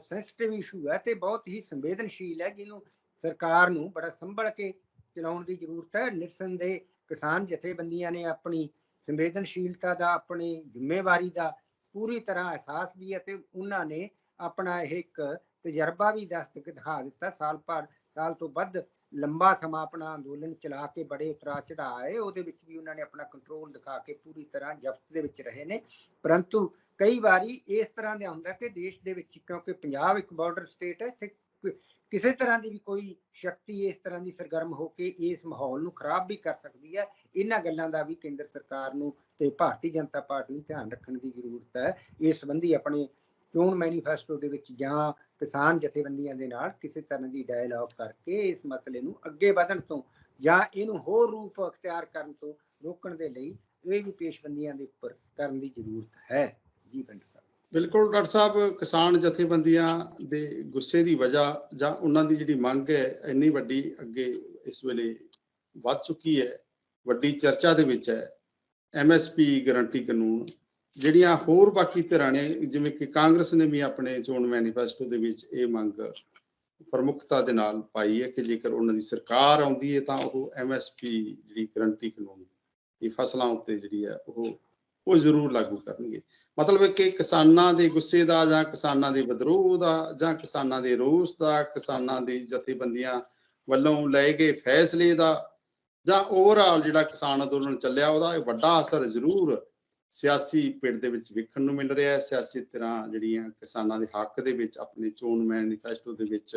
ਸੈਂਸਿਟਿਵ ਇਸ਼ੂ ਹੈ ਤੇ ਬਹੁਤ ਹੀ ਸੰਵੇਦਨਸ਼ੀਲ ਹੈ, ਜਿਹਨੂੰ ਸਰਕਾਰ ਨੂੰ ਬੜਾ ਸੰਭਲ ਕੇ ਚਲਾਉਣ ਦੀ ਜ਼ਰੂਰਤ ਹੈ, ਨਿਰਸੰਦੇਹ ਕਿਸਾਨ ਜਥੇਬੰਦੀਆਂ ਨੇ ਆਪਣੀ ਸੰਵੇਦਨਸ਼ੀਲਤਾ ਦਾ, ਆਪਣੀ ਜ਼ਿੰਮੇਵਾਰੀ ਦਾ ਪੂਰੀ ਤਰ੍ਹਾਂ ਅਹਿਸਾਸ ਵੀ ਹੈ ਤੇ ਉਹਨਾਂ ਨੇ ਆਪਣਾ ਇਹ ਇੱਕ ਤਜਰਬਾ ਵੀ ਦੱਸ ਦਿਖਾ ਦਿੱਤਾ ਸਾਲ ਭਰ, ਸਾਲ ਤੋਂ ਵੱਧ ਲੰਬਾ ਸਮਾਂ ਆਪਣਾ ਅੰਦੋਲਨ ਚਲਾ ਕੇ ਬੜੇ ਉਤਰਾ ਚੜਾਏ ਉਹਦੇ ਵਿੱਚ ਵੀ ਉਹਨਾਂ ਨੇ ਆਪਣਾ ਕੰਟਰੋਲ ਦਿਖਾ ਕੇ ਪੂਰੀ ਤਰ੍ਹਾਂ ਜ਼ਬਤ ਦੇ ਵਿੱਚ ਰਹੇ ਨੇ। ਪਰੰਤੂ ਕਈ ਵਾਰੀ ਇਸ ਤਰ੍ਹਾਂ ਦਾ ਹੁੰਦਾ ਕਿ ਦੇਸ਼ ਦੇ ਵਿੱਚ ਕਿਉਂਕਿ ਪੰਜਾਬ ਇੱਕ ਬਾਰਡਰ ਸਟੇਟ ਹੈ ਤੇ ਕਿਸੇ ਤਰ੍ਹਾਂ ਦੀ ਵੀ ਕੋਈ ਸ਼ਕਤੀ ਇਸ ਤਰ੍ਹਾਂ ਦੀ ਸਰਗਰਮ ਹੋ ਕੇ ਇਸ ਮਾਹੌਲ ਨੂੰ ਖਰਾਬ ਵੀ ਕਰ ਸਕਦੀ ਹੈ, ਇਹਨਾਂ ਗੱਲਾਂ ਦਾ ਵੀ ਕੇਂਦਰ ਸਰਕਾਰ ਨੂੰ ਤੇ ਭਾਰਤੀ ਜਨਤਾ ਪਾਰਟੀ ਨੂੰ ਧਿਆਨ ਰੱਖਣ ਦੀ ਜ਼ਰੂਰਤ ਹੈ। ਇਸ ਸੰਬੰਧੀ ਆਪਣੇ ਚੋਣ ਮੈਨੀਫੈਸਟੋ ਦੇ ਵਿੱਚ ਜਾਂ ਕਿਸਾਨ ਜਥੇਬੰਦੀਆਂ ਦੇ ਨਾਲ ਕਿਸੇ ਤਰ੍ਹਾਂ ਦੀ ਡਾਇਲਾਗ ਕਰਕੇ ਇਸ ਮਸਲੇ ਨੂੰ ਅੱਗੇ ਵਧਣ ਤੋਂ ਜਾਂ ਇਹਨੂੰ ਹੋਰ ਰੂਪ ਅਖਤਿਆਰ ਕਰਨ ਤੋਂ ਰੋਕਣ ਦੇ ਲਈ ਇਹ ਵੀ ਪੇਸ਼ਬੰਦੀਆਂ ਦੇ ਉੱਪਰ ਕਰਨ ਦੀ ਜ਼ਰੂਰਤ ਹੈ। ਜੀ ਪਿੰਡ ਬਿਲਕੁਲ ਡਾਕਟਰ ਸਾਹਿਬ, ਕਿਸਾਨ ਜਥੇਬੰਦੀਆਂ ਦੇ ਗੁੱਸੇ ਦੀ ਵਜ੍ਹਾ ਜਾਂ ਉਹਨਾਂ ਦੀ ਜਿਹੜੀ ਮੰਗ ਹੈ, ਇੰਨੀ ਵੱਡੀ ਅੱਗੇ ਇਸ ਵੇਲੇ ਵੱਧ ਚੁੱਕੀ ਹੈ, ਵੱਡੀ ਚਰਚਾ ਦੇ ਵਿੱਚ ਹੈ। ਐਮਐਸਪੀ ਗਾਰੰਟੀ ਕਾਨੂੰਨ, ਜਿਹੜੀਆਂ ਹੋਰ ਬਾਕੀ ਧਿਰਾਂ ਨੇ, ਜਿਵੇਂ ਕਿ ਕਾਂਗਰਸ ਨੇ ਵੀ ਆਪਣੇ ਚੋਣ ਮੈਨੀਫੈਸਟੋ ਦੇ ਵਿੱਚ ਇਹ ਮੰਗ ਪ੍ਰਮੁੱਖਤਾ ਦੇ ਨਾਲ ਪਾਈ ਹੈ ਕਿ ਜੇਕਰ ਉਹਨਾਂ ਦੀ ਸਰਕਾਰ ਆਉਂਦੀ ਹੈ ਤਾਂ ਉਹ ਐਮਐਸਪੀ ਜਿਹੜੀ ਗਾਰੰਟੀ ਕਾਨੂੰਨ ਇਹ ਫਸਲਾਂ ਉੱਤੇ ਜਿਹੜੀ ਹੈ ਉਹ ਉਹ ਜ਼ਰੂਰ ਲਾਗੂ ਕਰਨਗੇ। ਮਤਲਬ ਕਿ ਕਿਸਾਨਾਂ ਦੇ ਗੁੱਸੇ ਦਾ ਜਾਂ ਕਿਸਾਨਾਂ ਦੇ ਵਿਦਰੋਹ ਦਾ ਜਾਂ ਕਿਸਾਨਾਂ ਦੇ ਰੋਸ ਦਾ, ਕਿਸਾਨਾਂ ਦੀ ਜਥੇਬੰਦੀਆਂ ਵੱਲੋਂ ਲਏ ਗਏ ਫੈਸਲੇ ਦਾ ਜਾਂ ਓਵਰਆਲ ਜਿਹੜਾ ਕਿਸਾਨ ਅੰਦੋਲਨ ਚੱਲਿਆ, ਉਹਦਾ ਇਹ ਵੱਡਾ ਅਸਰ ਜ਼ਰੂਰ ਸਿਆਸੀ ਪਿੜ ਦੇ ਵਿੱਚ ਵੇਖਣ ਨੂੰ ਮਿਲ ਰਿਹਾ ਹੈ। ਸਿਆਸੀ ਤਰ੍ਹਾਂ ਜਿਹੜੀਆਂ ਕਿਸਾਨਾਂ ਦੇ ਹੱਕ ਦੇ ਵਿੱਚ, ਆਪਣੇ ਚੋਣ ਮੈਨੀਫੈਸਟੋ ਦੇ ਵਿੱਚ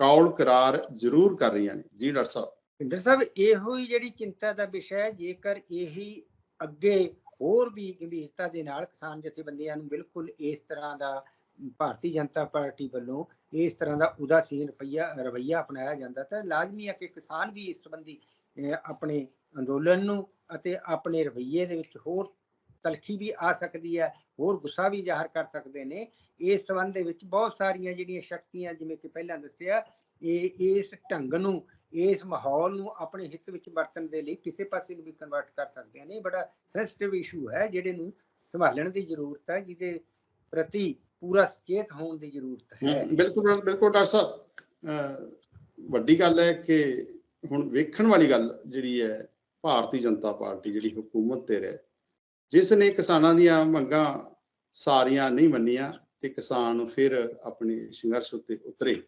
ਕੌਲ ਕਰਾਰ ਜ਼ਰੂਰ ਕਰ ਰਹੀਆਂ ਨੇ। ਜੀ ਡਾਕਟਰ ਸਾਹਿਬ। ਪਿੰਡਰ ਸਾਹਿਬ, ਇਹੋ ਹੀ ਜਿਹੜੀ ਚਿੰਤਾ ਦਾ ਵਿਸ਼ਾ ਹੈ, ਜੇਕਰ ਇਹੀ ਅੱਗੇ ਹੋਰ ਵੀ ਗੰਭੀਰਤਾ ਦੇ ਨਾਲ ਕਿਸਾਨ ਜਥੇਬੰਦੀਆਂ ਨੂੰ ਬਿਲਕੁਲ ਇਸ ਤਰ੍ਹਾਂ ਦਾ ਭਾਰਤੀ ਜਨਤਾ ਪਾਰਟੀ ਵੱਲੋਂ ਇਸ ਤਰ੍ਹਾਂ ਦਾ ਉਦਾਸੀਨ ਰਵੱਈਆ ਰਵੱਈਆ ਅਪਣਾਇਆ ਜਾਂਦਾ ਤਾਂ ਲਾਜ਼ਮੀ ਹੈ ਕਿ ਕਿਸਾਨ ਵੀ ਇਸ ਸੰਬੰਧੀ ਆਪਣੇ ਅੰਦੋਲਨ ਨੂੰ ਅਤੇ ਆਪਣੇ ਰਵੱਈਏ ਦੇ ਵਿੱਚ ਹੋਰ ਤਲਖੀ ਵੀ ਆ ਸਕਦੀ ਹੈ, ਹੋਰ ਗੁੱਸਾ ਵੀ ਜ਼ਾਹਰ ਕਰ ਸਕਦੇ ਨੇ। ਇਸ ਸੰਬੰਧ ਦੇ ਵਿੱਚ ਬਹੁਤ ਸਾਰੀਆਂ ਜਿਹੜੀਆਂ ਸ਼ਕਤੀਆਂ ਜਿਵੇਂ ਕਿ ਪਹਿਲਾਂ ਦੱਸਿਆ, ਇਹ ਇਸ ਢੰਗ ਨੂੰ ਇਸ ਮਾਹੌਲ ਨੂੰ ਆਪਣੇ ਹਿੱਤ ਵਿੱਚ ਵਰਤਣ ਦੇ ਲਈ ਕਿਸੇ ਪਾਸੇ ਨੂੰ ਵੀ ਕਨਵਰਟ ਕਰ ਸਕਦੇ ਨੇ ਇਹ ਬੜਾ ਸੈਂਸਿਟਿਵ ਇਸ਼ੂ ਹੈ, ਜਿਹੜੇ ਨੂੰ ਸੰਭਾਲਣ ਦੀ ਜ਼ਰੂਰਤ ਹੈ, ਜਿਹਦੇ ਪ੍ਰਤੀ ਪੂਰਾ ਸੁਚੇਤ ਹੋਣ ਦੀ ਜ਼ਰੂਰਤ ਹੈ। ਬਿਲਕੁਲ ਬਿਲਕੁਲ ਡਾਕਟਰ ਸਾਹਿਬ। ਵੱਡੀ ਗੱਲ ਹੈ ਕਿ ਹੁਣ ਵੇਖਣ ਵਾਲੀ ਗੱਲ ਜਿਹੜੀ ਹੈ, ਭਾਰਤੀ ਜਨਤਾ ਪਾਰਟੀ ਜਿਹੜੀ ਹਕੂਮਤ ਤੇ ਰਹਿ, ਜਿਸ ਨੇ ਕਿਸਾਨਾਂ ਦੀਆਂ ਮੰਗਾਂ ਸਾਰੀਆਂ ਨਹੀਂ ਮੰਨੀਆਂ ਤੇ ਕਿਸਾਨ ਫਿਰ ਆਪਣੇ ਸੰਘਰਸ਼ ਉੱਤੇ ਉਤਰੇ,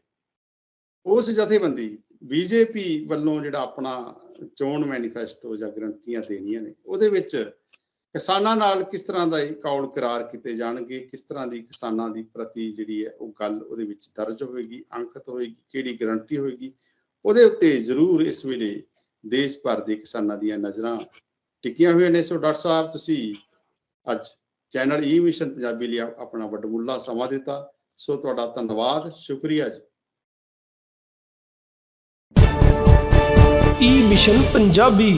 ਉਸ ਜਥੇਬੰਦੀ ਬੀਜੇਪੀ ਵੱਲੋਂ ਜਿਹੜਾ ਆਪਣਾ ਚੋਣ ਮੈਨੀਫੈਸਟੋ ਜਾਂ ਗਰੰਟੀਆਂ ਦੇਣੀਆਂ ਨੇ, ਉਹਦੇ ਵਿੱਚ ਕਿਸਾਨਾਂ ਨਾਲ ਕਿਸ ਤਰ੍ਹਾਂ ਦਾ ਇਹ ਕਰਾਰ ਕੀਤੇ ਜਾਣਗੇ, ਕਿਸ ਤਰ੍ਹਾਂ ਦੀ ਕਿਸਾਨਾਂ ਦੀ ਪ੍ਰਤੀ ਜਿਹੜੀ ਹੈ ਉਹ ਗੱਲ ਉਹਦੇ ਵਿੱਚ ਦਰਜ ਹੋਏਗੀ, ਅੰਕਿਤ ਹੋਏਗੀ, ਕਿਹੜੀ ਗਰੰਟੀ ਹੋਏਗੀ, ਉਹਦੇ ਉੱਤੇ ਜ਼ਰੂਰ ਇਸ ਵੇਲੇ ਦੇਸ਼ ਭਰ ਦੇ ਕਿਸਾਨਾਂ ਦੀਆਂ ਨਜ਼ਰਾਂ ਟਿਕੀਆਂ ਹੋਈਆਂ ਨੇ। ਸੋ ਡਾਕਟਰ ਸਾਹਿਬ, ਤੁਸੀਂ ਅੱਜ ਚੈਨਲ ਈ ਮਿਸ਼ਨ ਪੰਜਾਬੀ ਲਈ ਆਪਣਾ ਵੱਡਮੁੱਲਾ ਸਮਾਂ ਦਿੱਤਾ। ਸੋ ਤੁਹਾਡਾ ਧੰਨਵਾਦ, ਸ਼ੁਕਰੀਆ ਜੀ। ਈ ਮਿਸ਼ਨ ਪੰਜਾਬੀ